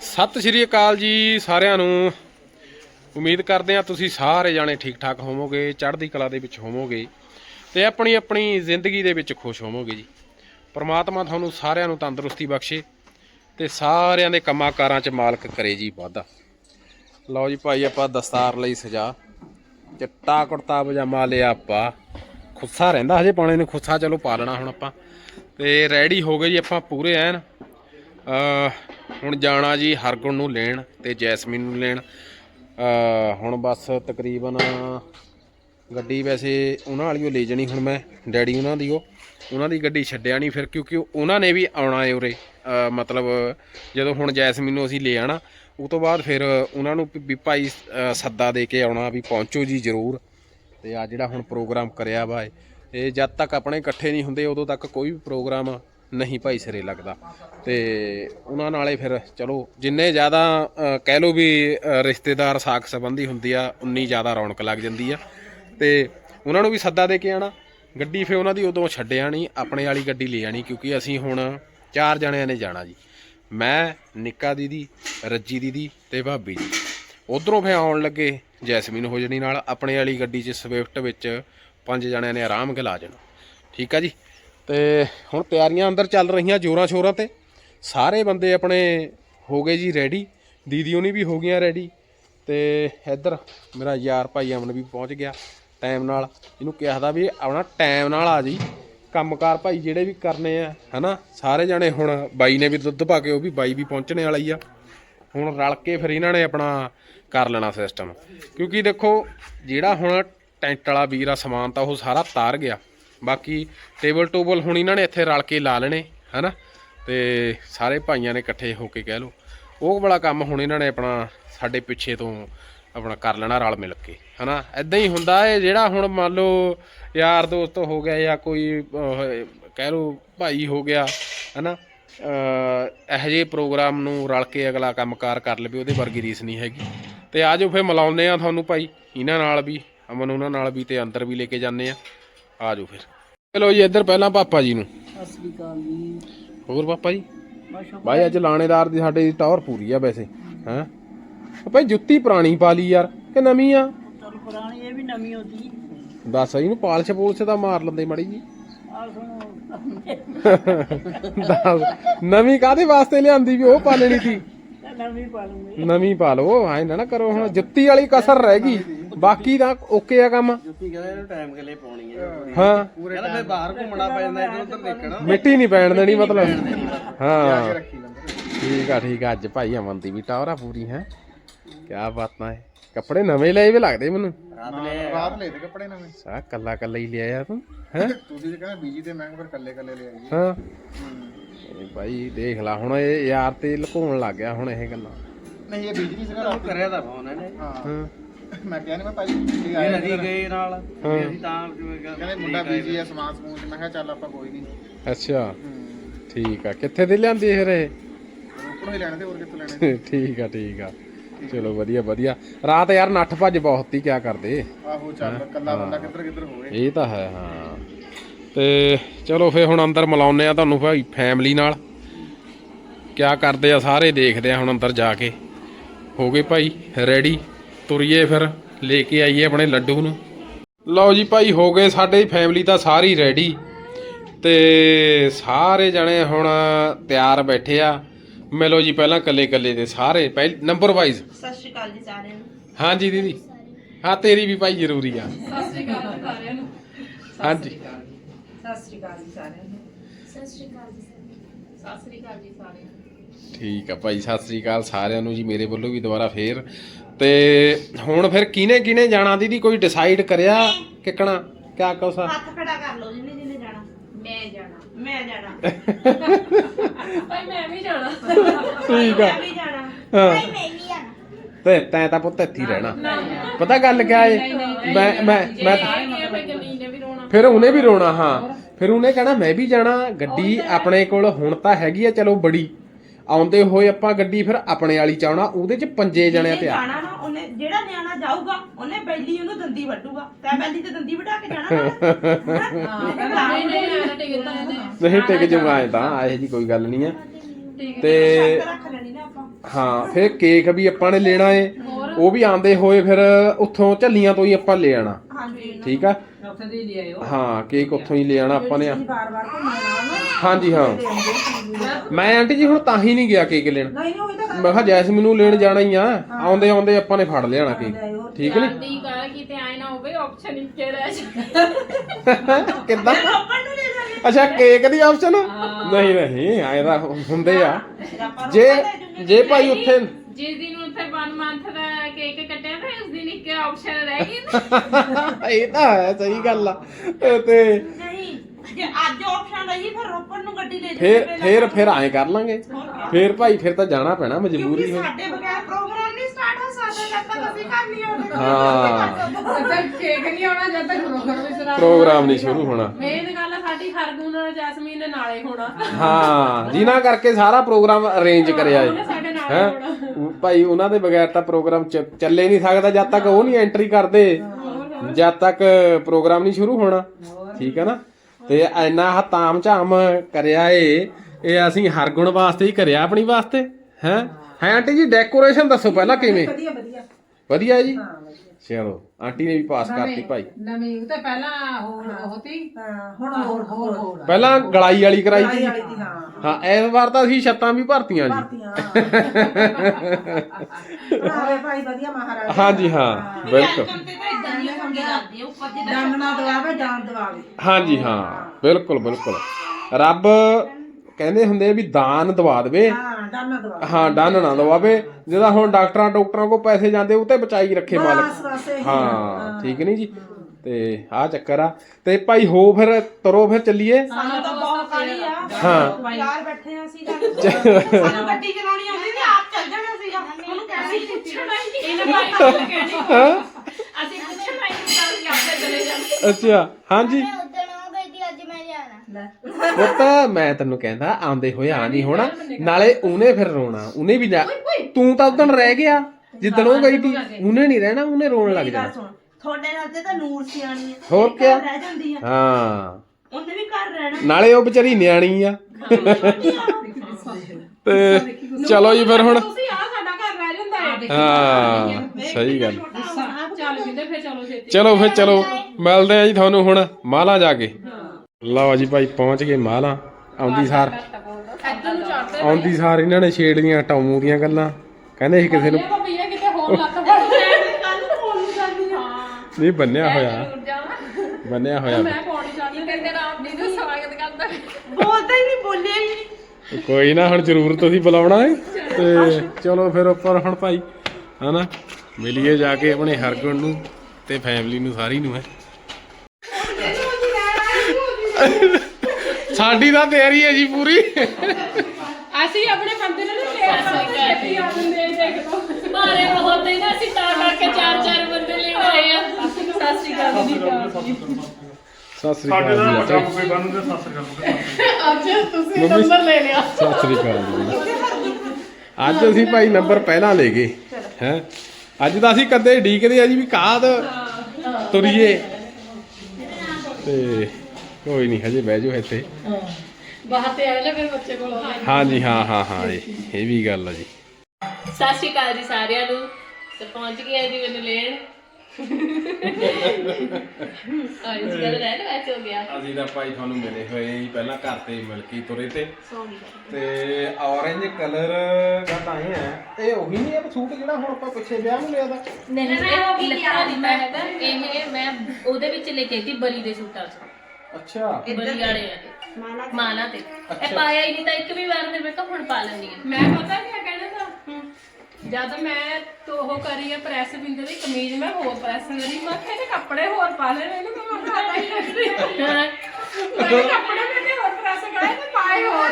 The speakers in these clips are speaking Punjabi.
ਸਤਿ ਸ਼੍ਰੀ ਅਕਾਲ ਜੀ ਸਾਰਿਆਂ ਨੂੰ। ਉਮੀਦ ਕਰਦੇ ਹਾਂ ਤੁਸੀਂ ਸਾਰੇ ਜਾਣੇ ਠੀਕ ਠਾਕ ਹੋਵੋਗੇ, ਚੜ੍ਹਦੀ ਕਲਾ ਦੇ ਵਿੱਚ ਹੋਵੋਗੇ ਤੇ ਆਪਣੀ ਆਪਣੀ ਜ਼ਿੰਦਗੀ ਦੇ ਵਿੱਚ ਖੁਸ਼ ਹੋਵੋਗੇ ਜੀ। ਪਰਮਾਤਮਾ ਤੁਹਾਨੂੰ ਸਾਰਿਆਂ ਨੂੰ ਤੰਦਰੁਸਤੀ ਬਖਸ਼ੇ ਤੇ ਸਾਰਿਆਂ ਦੇ ਕੰਮਾਂ ਕਾਰਾਂ 'ਚ ਮਾਲਕ ਕਰੇ ਜੀ ਵਾਧਾ। ਲਓ ਜੀ ਭਾਈ, ਆਪਾਂ ਦਸਤਾਰ ਲਈ ਸਜਾ। ਚਿੱਟਾ ਕੁੜਤਾ, ਪਜਾਮਾ ਲਿਆ ਆਪਾਂ। ਖੁੱਸਾ ਰਹਿੰਦਾ ਹਜੇ ਪਾਉਣੇ ਨੂੰ ਖੁੱਸਾ ਚਲੋ ਪਾ ਲੈਣਾ ਹੁਣ ਆਪਾਂ। ਤੇ ਰੈਡੀ ਹੋ ਗਏ ਜੀ ਆਪਾਂ ਪੂਰੇ ਐਨ। ਹੁਣ ਜਾਣਾ ਜੀ ਹਰਗੁਣ ਨੂੰ ਲੈਣ ਤੇ ਜੈਸਮੀਨ ਨੂੰ ਲੈਣ। ਹੁਣ ਬਸ ਤਕਰੀਬਨ ਗੱਡੀ ਵੈਸੇ ਉਹਨਾਂ ਵਾਲੀ ਉਹ ਲੈ ਜਣੀ ਹੁਣ ਮੈਂ, ਡੈਡੀ ਉਹਨਾਂ ਦੀ ਉਹ। ਉਹਨਾਂ ਦੀ ਗੱਡੀ ਛੱਡਿਆ ਨਹੀਂ ਫਿਰ ਕਿਉਂਕਿ ਉਹਨਾਂ ਨੇ ਵੀ ਆਉਣਾ ਏ ਉਰੇ। ਮਤਲਬ ਜਦੋਂ ਹੁਣ ਜੈਸਮੀਨ ਨੂੰ ਅਸੀਂ ਲੈ ਆਣਾ, ਉਹ ਤੋਂ ਬਾਅਦ ਫਿਰ ਉਹਨਾਂ ਨੂੰ ਵੀ ਭਾਈ ਸੱਦਾ ਦੇ ਕੇ ਆਉਣਾ ਵੀ ਪਹੁੰਚੋ ਜੀ ਜ਼ਰੂਰ। ਤੇ ਆ ਜਿਹੜਾ ਹੁਣ ਪ੍ਰੋਗਰਾਮ ਕਰਿਆ ਵਾ ਇਹ- ਇਹ ਜਦ ਤੱਕ ਆਪਣੇ ਇਕੱਠੇ ਨਹੀਂ ਹੁੰਦੇ ਉਦੋਂ ਤੱਕ ਕੋਈ ਵੀ ਪ੍ਰੋਗਰਾਮ ਨਹੀਂ ਭਾਈ ਸਿਰੇ ਲੱਗਦਾ। ਤੇ ਉਹਨਾਂ ਨਾਲੇ ਫਿਰ ਚਲੋ, ਜਿੰਨੇ ਜ਼ਿਆਦਾ ਕਹਿ ਲਓ ਵੀ ਰਿਸ਼ਤੇਦਾਰ ਸਾਖ ਸੰਬੰਧੀ ਹੁੰਦੀ ਆ, ਉਨੀ ਜ਼ਿਆਦਾ ਰੌਣਕ ਲੱਗ ਜਾਂਦੀ ਆ। ਤੇ ਉਹਨਾਂ ਨੂੰ ਵੀ ਸੱਦਾ ਦੇ ਕੇ ਆਣਾ ਗੱਡੀ ਫੇ ਉਹਨਾਂ ਦੀ ਉਦੋਂ ਛੱਡਿਆ ਨਹੀਂ, ਆਪਣੇ ਵਾਲੀ ਗੱਡੀ ਲੈ ਆਣੀ ਕਿਉਂਕਿ ਅਸੀਂ ਹੁਣ ਚਾਰ ਜਣਿਆਂ ਨੇ ਜਾਣਾ ਜੀ। ਮੈਂ, ਨਿੱਕਾ ਦੀਦੀ, ਰੱਜੀ ਦੀਦੀ ਤੇ ਭਾਬੀ ਜੀ। ਉਧਰੋਂ ਫੇ ਆਉਣ ਲੱਗੇ ਜੈਸਮੀਨ ਹੋ ਜਣੀ ਨਾਲ, ਆਪਣੇ ਵਾਲੀ ਗੱਡੀ 'ਚ ਸਵਿਫਟ ਵਿੱਚ ਪੰਜ ਜਣਿਆਂ ਨੇ ਆਰਾਮ ਕੇ ਲਾ ਜਾਣਾ। ਠੀਕ ਆ ਜੀ? ਤੇ ਹੁਣ ਤਿਆਰੀਆਂ ਅੰਦਰ ਚੱਲ ਰਹੀਆਂ ਜੋਰਾਂ ਸ਼ੋਰਾਂ ਤੇ। ਸਾਰੇ ਬੰਦੇ ਆਪਣੇ ਹੋ ਗਏ ਜੀ ਰੈਡੀ ਦੀਦੀ ਉਹਨੀ ਵੀ ਹੋ ਗਈਆਂ ਰੈਡੀ ਤੇ ਇੱਧਰ ਮੇਰਾ ਯਾਰ ਭਾਈ ਅਮਨ ਵੀ ਪਹੁੰਚ ਗਿਆ ਟਾਈਮ ਨਾਲ। ਇਹਨੂੰ ਕਿਹਾ ਦਾ ਵੀ ਆਪਣਾ ਟਾਈਮ ਨਾਲ ਆ ਜੀ। ਕੰਮਕਾਰ ਭਾਈ ਜਿਹੜੇ ਵੀ ਕਰਨੇ ਆ, ਹਨਾ? ਸਾਰੇ ਜਾਣੇ ਹੁਣ ਬਾਈ ਨੇ ਵੀ ਦੁੱਧ ਪਾ ਕੇ ਉਹ ਵੀ ਬਾਈ ਵੀ ਪਹੁੰਚਣੇ ਵਾਲਾ ਹੀ ਆ। ਹੁਣ ਰਲ ਕੇ ਫਿਰ ਇਹਨਾਂ ਨੇ ਆਪਣਾ ਕਰ ਲੈਣਾ ਸਿਸਟਮ ਕਿਉਂਕਿ ਦੇਖੋ, ਜਿਹੜਾ ਹੁਣ ਟੈਂਟ ਵਾਲਾ ਵੀਰ ਆ, ਸਮਾਨ ਤਾਂ ਉਹ ਸਾਰਾ ਤਾਰ ਗਿਆ। ਬਾਕੀ ਟੇਬਲ ਟੂਬਲ ਹੁਣ ਇਹਨਾਂ ਨੇ ਇੱਥੇ ਰਲ ਕੇ ਲਾ ਲੈਣੇ ਹਨਾ? ਤੇ ਸਾਰੇ ਭਾਈਆਂ ਨੇ ਇਕੱਠੇ ਹੋ ਕੇ ਕਹਿ ਲਓ। ਉਹ ਵਾਲਾ ਕੰਮ ਹੁਣ ਇਹਨਾਂ ਨੇ ਆਪਣਾ ਸਾਡੇ ਪਿੱਛੇ ਤੋਂ ਆਪਣਾ ਕਰ ਲੈਣਾ ਰਲ ਮਿਲ ਕੇ ਹਨਾ? ਐਦਾਂ ਹੀ ਹੁੰਦਾ ਹੈ ਜਿਹੜਾ ਹੁਣ ਮੰਨ ਲਓ ਯਾਰ ਦੋਸਤ ਹੋ ਗਿਆ ਜਾਂ ਕੋਈ ਕਹਿ ਲਓ ਭਾਈ ਹੋ ਗਿਆ ਹਨਾ? ਅਹ, ਇਹੋ ਜਿਹੇ ਪ੍ਰੋਗਰਾਮ ਨੂੰ ਰਲ ਕੇ ਅਗਲਾ ਕੰਮਕਾਰ ਕਰ ਲਵੇ ਉਹਦੇ ਵਰਗੀ ਰੀਸ ਨਹੀਂ ਹੈਗੀ। ਤੇ ਆਜੋ ਫਿਰ ਮਿਲਾਉਂਦੇ ਆ ਤੁਹਾਨੂੰ ਭਾਈ ਇਹਨਾਂ ਨਾਲ ਵੀ ਅਮਨ ਉਹਨਾਂ ਨਾਲ ਵੀ ਤੇ ਅੰਦਰ ਵੀ ਲੈ ਕੇ ਜਾਂਦੇ ਆ ਆਜੋ ਫਿਰ। ਚਲੋ ਜੀ ਇੱਧਰ ਪਹਿਲਾਂ ਪਾਪਾ ਜੀ ਨੂੰ। ਸਤਿ ਸ੍ਰੀ ਅਕਾਲ ਜੀ। ਹੋਰ ਪਾਪਾ ਜੀ? ਬਸ ਭਾਈ ਅੱਜ ਲਾਣੇਦਾਰ ਦੀ ਸਾਡੇ ਦੀ ਟੌਰ ਪੂਰੀ ਆ ਵੈਸੇ ਹੈਂ? ਭਾਈ ਜੁੱਤੀ ਪੁਰਾਣੀ ਪਾ ਲਈ ਯਾਰ ਕਿ ਨਵੀਂ ਆ? ਚਲ ਪੁਰਾਣੀ ਇਹ ਵੀ ਨਵੀਂ ਹੁੰਦੀ ਦੱਸ ਇਹਨੂੰ ਪਾਲਸ਼ ਪੂਲਸ਼ ਤਾਂ ਮਾਰ ਲੈਂਦੇ ਮਾੜੀ ਜੀ। ਆ ਦੱਸ ਨਵੀਂ ਕਾਦੇ ਵਾਸਤੇ ਲਿਆਂਦੀ ਵੀ ਉਹ ਪਾ ਲੈਣੀ ਸੀ ਨਵੀਂ ਪਾ ਲੂੰਗੇ। ਨਵੀਂ ਪਾ ਲਓ ਐ ਨਾ ਕਰੋ ਹੁਣ ਜੁੱਤੀ ਵਾਲੀ ਕਸਰ ਰਹਿ ਗਈ। ਬਾਕੀ ਤਾਂ ਓਕੇ ਆ ਕੰਮ। ਜੁੱਤੀ ਕਹਿੰਦਾ ਇਹਨੂੰ ਟਾਈਮ ਕੇ ਲਈ ਪਾਉਣੀ ਹੈ ਹਾਂ। ਕਹਿੰਦਾ ਫਿਰ ਬਾਹਰ ਘੁੰਮਣਾ ਪੈ ਜਾਂਦਾ ਇੱਧਰ ਉੱਧਰ ਦੇਖਣਾ। ਮਿੱਟੀ ਨਹੀਂ ਪੈਣ ਦੇਣੀ ਮਤਲਬ। ਹਾਂ। ਠੀਕ ਆ ਠੀਕ ਆ ਅੱਜ ਭਾਈ ਅਮਨ ਦੀ ਵੀ ਟਾਵਰਾ ਪੂਰੀ ਹੈ। ਕਿਆ ਬਾਤਾਂ ਹੈ ਕੱਪੜੇ ਨਵੇਂ ਲਏ ਵੇ ਲੱਗਦੇ ਮੈਨੂੰ। ਰਾਤ ਲੈ ਰਾਤ ਲੈ ਦੇ ਕੱਪੜੇ ਨਵੇਂ। ਸਾ ਕੱਲਾ ਕੱਲਾ ਹੀ ਲਿਆ ਤੂੰ ਹੈ। ਤੁਸੀਂ ਤੇ ਕਹਿੰਦੇ ਬੀਜੀ ਤੇ ਮੈਂ ਫਿਰ ਕੱਲੇ ਕੱਲੇ ਲੈ ਆਈਏ ਹਾਂ। ਇਹ ਭਾਈ ਦੇਖ ਲਾ ਹੁਣ ਇਹ ਯਾਰ ਤੇ ਲੁਕਾਉਣ ਲੱਗ ਗਿਆ ਹੁਣ ਇਹ ਗੱਲਾਂ। ਨਹੀਂ ਇਹ ਬੀਜੀ ਨਹੀਂ ਸੀਗਾ ਉਹ ਰਾਤ ਕਰਿਆ ਤਾਂ ਫੋਨ ਇਹਨੇ। ਹਾਂ। ਹਾਂ। ਮੈਂ ਕਿਹਾ ਨਹੀਂ ਮੈਂ ਭਾਈ ਬੀਜੀ ਇਹ ਆਇਆ ਨਦੀ ਗਏ ਨਾਲ ਵੀ ਅਸੀਂ ਤਾਂ ਜਿਵੇਂ ਕਿ ਕਹਿੰਦੇ ਮੁੰਡਾ ਬੀਜੀ ਆ ਸਮਾਨ ਸਮੂਨ ਚ। ਮੈਂ ਕਿਹਾ ਚੱਲ ਆਪਾਂ ਕੋਈ ਨਹੀਂ ਅੱਛਾ। ਠੀਕ ਆ। ਕਿੱਥੇ ਦੀ ਲਿਆਂਦੀ ਇਹ? ਰੇ ਰੋਪੜੋਂ ਹੀ ਲੈਣੇ ਤੇ ਹੋਰ ਕਿੱਥੋਂ ਲੈਣੇ ਠੀਕ ਆ ਠੀਕ ਆ। ਚਲੋ ਵਧੀਆ ਵਧੀਆ। ਰਾਤ ਯਾਰ ਨੱਠ ਭੱਜ ਬਹੁਤ ਹੀ ਕਿਆ ਕਰਦੇ? ਆਹੋ ਚੱਲ ਕੱਲਾ ਬੰਦਾ ਕਿੱਧਰ ਕਿੱਧਰ ਹੋਵੇ। ਇਹ ਤਾਂ ਹੈ ਹਾਂ। ਤੇ ਚਲੋ ਫੇ ਹੁਣ ਅੰਦਰ ਮਿਲਾਉਂਦੇ ਆ ਤੁਹਾਨੂੰ ਭਾਈ ਫੈਮਿਲੀ ਨਾਲ। ਕਿਆ ਕਰਦੇ ਆ ਸਾਰੇ ਦੇਖਦੇ ਆ ਹੁਣ ਅੰਦਰ ਜਾ ਕੇ। ਹੋ ਗਏ ਭਾਈ ਰੈਡੀ ਤੁਰੀਏ ਫਿਰ ਲੈ ਕੇ ਆਈਏ ਆਪਣੇ ਲੱਡੂ ਨੂੰ। ਲਓ ਜੀ ਭਾਈ ਹੋ ਗਏ ਸਾਡੇ ਫੈਮਿਲੀ ਤਾਂ ਸਾਰੀ ਰੈਡੀ ਤੇ ਸਾਰੇ ਜਣੇ ਹੁਣ ਤਿਆਰ ਬੈਠੇ ਆ। ਮਿਲੋ ਜੀ ਪਹਿਲਾਂ ਕੱਲੇ ਕੱਲੇ ਦੇ ਸਾਰੇ। ਪਹਿਲ ਨੰਬਰ ਵਾਈਜ਼ ਸਤਿ ਸ੍ਰੀ ਅਕਾਲ ਜੀ ਸਾਰਿਆਂ ਨੂੰ। ਹਾਂਜੀ ਦੀਦੀ। ਹਾਂ ਤੇਰੀ ਵੀ ਭਾਈ ਜ਼ਰੂਰੀ ਆ। ਸਤਿ ਸ੍ਰੀ ਅਕਾਲ ਸਾਰਿਆਂ ਨੂੰ। ਹਾਂਜੀ। ਸਤਿ ਸ੍ਰੀ ਅਕਾਲ ਜੀ ਸਾਰਿਆਂ ਨੂੰ। ਸਤਿ ਸ੍ਰੀ ਅਕਾਲ ਜੀ ਸਾਰਿਆਂ ਨੂੰ। ਠੀਕ ਆ ਭਾਈ ਸਤਿ ਸ੍ਰੀ ਅਕਾਲ ਸਾਰਿਆਂ ਨੂੰ ਜੀ। ਮੇਰੇ ਵੱਲੋਂ ਵੀ ਦੁਬਾਰਾ ਫੇਰ ਤੇ ਹੁਣ ਫਿਰ ਕਿਹਨੇ ਕਿਹਨੇ ਜਾਣਾ? ਦੀਦੀ ਕੋਈ ਡਿਸਾਈਡ ਕਰਿਆ ਕਿਕਣਾ? ਕਿਆ ਕੌਸਾ ਹੱਥ ਖੜਾ ਕਰ ਲਓ ਜਿਹਨੇ ਜਿਹਨੇ ਜਾਣਾ। ਮੈਂ ਜਾਣਾ। ਮੈਂ ਜਾਣਾ। ਭਾਈ ਮੈਂ ਵੀ ਜਾਣਾ। ਠੀਕ ਆ। ਮੈਂ ਵੀ ਜਾਣਾ। ਹਾਂ। ਭਾਈ ਮੈਂ ਵੀ ਜਾਣਾ। ਤੇ ਤੈਂ ਤਾਂ ਪੁੱਤ ਇੱਥੇ ਹੀ ਰਹਿਣਾ। ਪਤਾ ਗੱਲ ਕਿਆ ਏ? ਮੈਂ ਮੈਂ ਮੈਂ ਫਿਰ ਉਹਨੇ ਵੀ ਰੋਣਾ ਹਾਂ। ਫਿਰ ਉਹਨੇ ਕਹਿਣਾ ਮੈਂ ਵੀ ਜਾਣਾ। ਗੱਡੀ ਆਪਣੇ ਕੋਲ ਹੁਣ ਤਾਂ ਹੈਗੀ ਆ ਚਲੋ ਬੜੀ। ਆਉਂਦੇ ਹੋਏ ਆਪਾਂ ਗੱਡੀ ਫਿਰ ਆਪਣੇ ਵਾਲੀ ਚ ਆਉਣਾ ਉਹਦੇ ਚ ਪੰਜੇ ਜਣਿਆਂ ਤੇ ਆ। ਜਾਣਾ ਨਾ ਉਹਨੇ ਜਿਹੜਾ ਨਿਆਣਾ ਜਾਊਗਾ ਉਹਨੇ ਬੈਲੀ ਉਹਨੂੰ ਦੰਦੀ ਵੱਢੂਗਾ। ਤੈਂ ਬੈਲੀ ਤੇ ਦੰਦੀ ਵਢਾ ਕੇ ਜਾਣਾ ਨਾ ਨਹੀਂ ਨਹੀਂ ਆਣਾ ਟਿਕਟ ਇਹਨੇ ਨਹੀਂ। ਟਿਕ ਜਮਾਏ ਤਾਂ ਇਹੋ ਜੀ ਕੋਈ ਗੱਲ ਨਹੀਂ ਆ ਤੇ ਰੱਖ ਲੈਣੀ ਨਾ ਆਪਾਂ। ਹਾਂ ਫਿਰ ਕੇਕ ਵੀ ਆਪਾਂ ਨੇ ਲੈਣਾ ਏ। ਉਹ ਵੀ ਆਂਦੇ ਹੋਏ ਫਿਰ ਉੱਥੋਂ ਝੱਲੀਆਂ ਤੋਂ ਹੀ ਆਪਾਂ ਲੈ ਆਣਾ। ਹਾਂਜੀ। ਠੀਕ ਆ? ਉੱਥੇ ਦੀ ਲੈ ਆਇਓ। ਹਾਂ ਕੇਕ ਉੱਥੋਂ ਹੀ ਲੈ ਆਣਾ ਆਪਾਂ ਨੇ। ਹਾਂਜੀ ਹਾਂ। ਮੈਂ ਆਂਟੀ ਜੀ ਹੁਣ ਤਾਂ ਹੀ ਨਹੀਂ ਗਿਆ ਕੇਕ ਲੈਣ। ਨਹੀਂ ਨਹੀਂ ਉਹ ਤਾਂ ਮੈਂ ਕਿਹਾ ਜੈਸਮੀਨ ਨੂੰ ਲੈਣ ਜਾਣਾ ਹੀ ਆ। ਆਉਂਦੇ ਆਉਂਦੇ ਆਪਾਂ ਨੇ ਫੜ ਲਿਆਣਾ ਕੇਕ। ਠੀਕ ਨੀ? ਜਾਂਦੀ ਕਰ ਕਿਤੇ ਆਏ ਨਾ ਹੋਵੇ ਆਪਸ਼ਨ ਇੱਕੇ ਰਹਿ ਜਾ ਕਿੱਦਾਂ? ਆਪਾਂ ਨੂੰ ਅੱਛਾ ਕੇਕ ਦੀ ਆਪਸ਼ਨ ਨਹੀਂ ਨਹੀਂ ਆਏ ਤਾਂ ਹੁੰਦੇ ਆ। ਜੇ ਜੇ ਭਾਈ ਉੱਥੇ ਜਿਸ ਦਿਨ ਉੱਥੇ 1 ਮੰਥ ਦਾ ਕੇਕ ਕੱਟਿਆ ਤਾਂ ਉਸ ਦਿਨ ਇੱਕ ਆਪਸ਼ਨ ਰਹਿ ਗਈ। ਇਹ ਤਾਂ ਹੈ ਸਹੀ ਗੱਲ ਆ। ਤੇ- ਨਹੀਂ ਜੇ ਅੱਜ ਆਪਸ਼ਨ ਰਹੀ ਫਿਰ ਰੋਪੜ ਨੂੰ ਗੱਡੀ ਲੈ ਫੇਰ ਫੇਰ ਫਿਰ ਐਂ ਕਰ ਲਾਂਗੇ। ਫੇਰ ਭਾਈ ਫਿਰ ਤਾਂ ਜਾਣਾ ਪੈਣਾ ਮਜਬੂਰੀ ਹੈ ਸਾਡੇ ਬਗੈਰ ਪ੍ਰੋਗਰਾਮ ਨਹੀਂ ਸਟਾਰਟ ਹੋ ਸਕਦਾ ਜਦ ਤੱਕ ਅਸੀਂ ਘਰ ਨਹੀਂ ਆਉਂਦੇ ਹਾਂ। ਜਦ ਤੱਕ ਕੇਕ ਨਹੀਂ ਆਉਣਾ ਜਦ ਤੱਕ ਪ੍ਰੋਗਰਾਮ ਨਹੀਂ ਸਰਾ ਪ੍ਰੋਗਰਾਮ ਨਹੀਂ ਸ਼ੁਰੂ ਹੋਣਾ। ਮੇਨ ਗੱਲ ਆ ਸਾਡੀ ਹਰਗੁਣ ਨਾਲ ਜੈਸਮੀਨ ਦੇ ਨਾਲੇ ਹੋਣਾ। ਹਾਂ ਜਿਨ੍ਹਾਂ ਕਰਕੇ ਸਾਰਾ ਪ੍ਰੋਗਰਾਮ ਅਰੇਂਜ ਕਰਿਆ ਉਹਨੇ ਏ ਸਾਡੇ ਨਾਲ ਹੈ? ਹੋਣਾ। ਭਾਈ ਉਹਨਾਂ ਦੇ ਬਗੈਰ ਤਾਂ ਪ੍ਰੋਗਰਾਮ ਚ- ਚੱਲੇ ਨਹੀਂ ਸਕਦਾ ਜਦ ਤੱਕ ਉਹ ਨਹੀਂ ਐਂਟਰੀ ਕਰਦੇ। ਜਦ ਤੱਕ ਪ੍ਰੋਗਰਾਮ ਨਹੀਂ ਸ਼ੁਰੂ ਹੋਣਾ। ਠੀਕ ਹੈ ਨਾ? ਤੇ ਐਨਾ ਆਹ ਤਾਮ ਝਾਮ ਕਰਿਆ ਏ ਇਹ ਅਸੀਂ ਹਰਗੁਣ ਵਾਸਤੇ ਹੀ ਕਰਿਆ ਆਪਣੀ ਵਾਸਤੇ। ਹੈ? ਹੈ ਆਂਟੀ ਜੀ ਡੈਕੋਰੇਸ਼ਨ ਦੱਸੋ ਪਹਿਲਾਂ ਕਿਵੇਂ? ਵਧੀਆ ਵਧੀਆ। ਵਧੀਆ ਹੈ ਜੀ ਚਲੋ ਆਂਟੀ ਨੇ ਵੀ ਪਾਸ ਕਰਤੀ ਭਾਈ। ਨਵੀਂ ਉਹ ਤਾਂ ਪਹਿਲਾਂ ਹੋਰ ਹੋਤੀ। ਹਾਂ ਹੁਣ ਹੋਰ ਹੋਰ। ਹੋਰ। ਪਹਿਲਾਂ ਗਲਾਈ ਵਾਲੀ ਕਰਾਈ ਸੀ। ਵਾਲੀ ਦੀ ਹਾਂ। ਹਾਂ ਇਸ ਵਾਰ ਤਾਂ ਅਸੀਂ ਛੱਤਾਂ ਵੀ ਭਰਤੀਆਂ ਜੀ। ਭਾਰਤੀਆਂ ਭਰਾਵੇ ਭਾਈ ਵਧੀਆ ਮਹਾਰਾਜ। ਹਾਂਜੀ ਹਾਂ ਬਿਲਕੁਲ। ਤੇ ਤਾਂ ਇਦਾਂ ਦੀ ਹੁੰਦੀ ਕਰਦੀ ਉੱਪਰ ਜਿਹਦਾ ਡੰਨ ਨਾ ਦਵਾਵੇ ਜਾਨ ਦਵਾਵੇ। ਹਾਂਜੀ ਹਾਂ ਬਿਲਕੁਲ ਬਿਲਕੁਲ। ਰੱਬ ਕਹਿੰਦੇ ਹੁੰਦੇ ਆ ਵੀ ਦਾਨ ਦਵਾ ਦੇਵੇ। ਹਾਂ ਡੰਨ ਨਾ ਦਵਾਵੇ ਹਾਂ ਡੰਨ ਨਾ ਦਵਾਵੇ। ਜਿਹਦਾ ਹੁਣ ਡਾਕਟਰਾਂ ਡਾਕਟਰਾਂ ਕੋ ਪੈਸੇ ਜਾਂਦੇ ਉਹ ਤੇ ਬਚਾਈ ਰੱਖੇ ਮਾਲਕ। ਹਾਂ ਠੀਕ ਨਹੀਂ ਜੀ? ਤੇ ਆਹ ਚੱਕਰ ਆ। ਤੇ ਭਾਈ ਹੋ ਫਿਰ ਤਰੋ ਫਿਰ ਚੱਲੀਏ? ਸਾਨੂੰ ਤਾਂ ਬਹੁਤ ਕਾਲੀ ਆ ਹਾਂ। ਯਾਰ ਬੈਠੇ ਆ ਅਸੀਂ ਸਾਨੂੰ ਗੱਡੀ ਚਲਾਉਣੀ ਆਉਂਦੀ ਆਪ ਚੱਲ ਜਾਣਾ ਸੀਗਾ। ਉਹਨੂੰ ਕਹਿਣਾ ਸੀ ਪੁੱਛਣਾ ਹੀ ਇਹਨੇ ਭਾਈ ਨੂੰ ਕਹਿਣੀ ਅਸੀਂ ਪੁੱਛਣਾ ਹੀ ਨਹੀਂ ਆਪੇ ਚਲੇ ਜਾਂਦੇ ਅੱਛਾ ਹਾਂਜੀ ਮੈਂ ਉਦੋਂ ਹੋ ਗਈ ਸੀ ਅੱਜ ਮੈਂ ਜਾਣਾ। ਪੁੱਤ ਮੈਂ ਤੈਨੂੰ ਕਹਿੰਦਾ ਆਉਂਦੇ ਹੋਏ ਆ ਨਹੀਂ ਹੋਣਾ ਨਾਲੇ ਉਹਨੇ ਫਿਰ ਰੋਣਾ ਉਹਨੇ ਵੀ ਜਾ- ਤੂੰ ਤਾਂ ਉਦੋਂ ਰਹਿ ਗਿਆ ਜਿੱਦਣ ਉਹ ਗਈ ਸੀ ਉਹਨੇ ਨਹੀਂ ਰਹਿਣਾ ਉਹਨੇ ਰੋਣ ਲੱਗ ਗੱਲ ਜਾਣਾ। ਸੁਣ ਤੁਹਾਡੇ ਨਾਲ ਤੇ ਤਾਂ ਨੂਰ ਸਿਆਣੀ ਆ ਹੋਰ ਇਹ ਕਿਆ? ਘਰ ਰਹਿ ਜਾਂਦੀ ਆ। ਹਾਂ। ਉਹਨੇ ਵੀ ਘਰ ਰਹਿਣਾ। ਨਾਲੇ ਉਹ ਵਿਚਾਰੀ ਨਿਆਣੀ ਆ। ਤੇ ਚਲੋ ਜੀ ਫਿਰ ਹੁਣ। ਤੁਸੀਂ ਆ ਸਾਡਾ ਘਰ ਰਹਿ ਜਾਂਦਾ ਹੈ ਹਾਂ ਸਹੀ ਗੱਲ। ਚੱਲ ਬਿੰਦੇ ਫਿਰ ਚਲੋ ਛੇਤੀ। ਚਲੋ ਫਿਰ ਚਲੋ ਮਿਲਦੇ ਆ ਜੀ ਤੁਹਾਨੂੰ ਹੁਣ ਮਾਲਾ ਜਾ ਕੇ। ਲਓ ਜੀ ਭਾਈ ਪਹੁੰਚ ਗਏ ਮਾਲਾ ਆਉਂਦੀ ਸਾਰ। ਇੱਧਰ ਨੂੰ ਚੜਦੇ ਆਉਂਦੀ ਸਾਰ ਇਹਨਾਂ ਨੇ ਛੇੜ ਲੀਆਂ ਟੌਮੂ ਦੀਆਂ ਗੱਲਾਂ। ਕਹਿੰਦੇ ਸੀ ਕਿਸੇ ਨੂੰ ਇਹ ਭਈਆ ਕਿਤੇ ਹੋਰ ਲੱਤ ਫੜ ਲੈ ਕੱਲ ਨੂੰ ਫੋਨ ਨੂੰ ਜਾਂਦੀ ਹਾਂ। ਨਹੀਂ ਬੰਨਿਆ ਹੋਇਆ। ਬੰਨਿਆ ਹੋਇਆ। ਮੈਂ ਪੌੜੀ ਚੜ੍ਹਨੀ ਤੇ ਰਾਤ ਦੀ ਨੂੰ ਸਵਾਗਤ ਕਰਦਾ। ਬੋਲਦਾ ਹੀ ਨਹੀਂ ਬੋਲਿਆ ਹੀ ਨਹੀਂ। ਕੋਈ ਨਾ ਹੁਣ ਜ਼ਰੂਰ ਤੁਸੀਂ ਬੁਲਾਉਣਾ ਹੈ। ਤੇ ਚਲੋ ਫਿਰ ਉੱਪਰ ਹੁਣ ਭਾਈ ਹਨਾ? ਮਿਲੀਏ ਜਾ ਕੇ ਆਪਣੇ ਹਰਗੁਣ ਨੂੰ ਤੇ ਫੈਮਿਲੀ ਨੂੰ ਸਾਰੀ ਨੂੰ ਹੈ? ਸਾਡੀ ਤਾਂ ਤਿਆਰੀ ਹੈ ਜੀ ਪੂਰੀ। ਅਸੀਂ ਆਪਣੇ ਬੰਦੇ ਨੂੰ ਲੈ ਸਕਦੇ ਆ ਦਿੰਦੇ ਦੇਖ ਲਓ। ਮਾਰੇ ਬਹੁਤ ਨਹੀਂ ਨਾ ਅਸੀਂ ਤਾਂ ਕਰਕੇ ਚਾਰ ਚਾਰ ਬੰਦੇ ਲੈ ਆਏ ਆ। ਸਤਿ ਸ਼੍ਰੀ ਅਕਾਲ ਜੀ। ਸਤਿ ਸ੍ਰੀ ਅਕਾਲ ਜੀ। ਅੱਛਾ। ਅੱਜ ਤੁਸੀਂ ਨੰਬਰ ਲੈ ਲਿਆ। ਸਤਿ ਸ੍ਰੀ ਅਕਾਲ ਜੀ। ਅੱਜ ਅਸੀਂ ਭਾਈ ਨੰਬਰ ਪਹਿਲਾਂ ਲੈ ਗਏ ਹੈ। ਅੱਜ ਤਾਂ ਅਸੀਂ ਕਦੇ ਢੀਕਦੇ ਆ ਜੀ ਵੀ ਕਾਦ ਤੁਰੀਏ। ਤੇ ਕੋਈ ਨਹੀਂ ਹਜੇ ਬਹਿ ਜਾਓ ਇੱਥੇ। ਬਾਹਰ ਤੇ ਆਏ ਲੈ ਮੇਰੇ ਬੱਚੇ ਕੋਲ। ਹਾਂਜੀ ਹਾਂ ਹਾਂ ਹਾਂ ਇਹ ਇਹ ਵੀ ਗੱਲ ਆ ਜੀ। ਸਤਿ ਸ਼੍ਰੀ ਅਕਾਲ ਜੀ ਸਾਰਿਆਂ ਨੂੰ। ਤੇ ਪਹੁੰਚ ਗਏ ਜੀ ਮੈਨੂੰ ਲੈਣ। ਆਈ ਇਸ ਗੱਲ ਰਹਿ ਨਾ ਹੋ ਗਿਆ। ਅਸੀਂ ਤਾਂ ਭਾਈ ਤੁਹਾਨੂੰ ਮਿਲੇ ਹੋਏ ਜੀ ਪਹਿਲਾਂ ਘਰ ਤੇ ਮਿਲ ਕੇ ਤੁਰੇ ਤੇ। ਤੇ ਔਰੇਂਜ ਕਲਰ ਦਾ ਤਾਂ ਇਹ ਹੈ ਇਹ ਉਹੀ ਨਹੀਂ ਹੈ ਸੂਟ ਜਿਹੜਾ ਹੁਣ ਆਪਾਂ ਪਿੱਛੇ ਵਿਆਹ ਨੂੰ ਲਿਆ ਦਾ। ਨਹੀਂ ਇਹ ਲੱਤਾ ਨਹੀਂ ਮੈਂ ਇਹ ਮੈਂ ਉਹਦੇ ਵਿੱਚ ਲੈ ਕੇ ਸੀ ਬਲੀ ਦੇ ਸੂਟਾਂ 'ਚ। ਅੱਛਾ। ਬਲੀ ਵਾਲੇ ਆ ਇਹ। ਮਾਲਾ ਤੇ। ਇਹ ਪਾਇਆ ਹੀ ਨਹੀਂ ਤਾਂ ਇੱਕ ਵੀ ਵਾਰ ਫਿਰ ਮੈਂ ਕਿਹਾ ਹੁਣ ਪਾ ਲੈਂਦੀ ਹਾਂ। ਮੈਂ ਪਤਾ ਕੀ ਕਹਿਣਾ ਤਾਂ? ਜਦ ਮੈਂ ਤੋ ਉਹ ਕਰੀ ਆ ਪ੍ਰੈਸ ਬਿੰਦੇ ਦੀ ਕਮੀਜ਼ ਮੈਂ ਹੋਰ ਪ੍ਰੈਸ ਕਰੀ। ਮੈਂ ਕਿਹਾ ਇਹਦੇ ਕੱਪੜੇ ਹੋਰ ਪਾ ਲੈਣੇ ਇਹਨੂੰ ਤਾਂ ਮੈਂ ਪਤਾ ਹੀ ਨਹੀਂ ਮੈਂ ਕਿਹਾ ਕੱਪੜੇ ਮੈਂ ਕਿਹਾ ਹੋਰ ਪ੍ਰੈਸ ਕਰਾਏ ਤੇ ਪਾਏ ਹੋਰ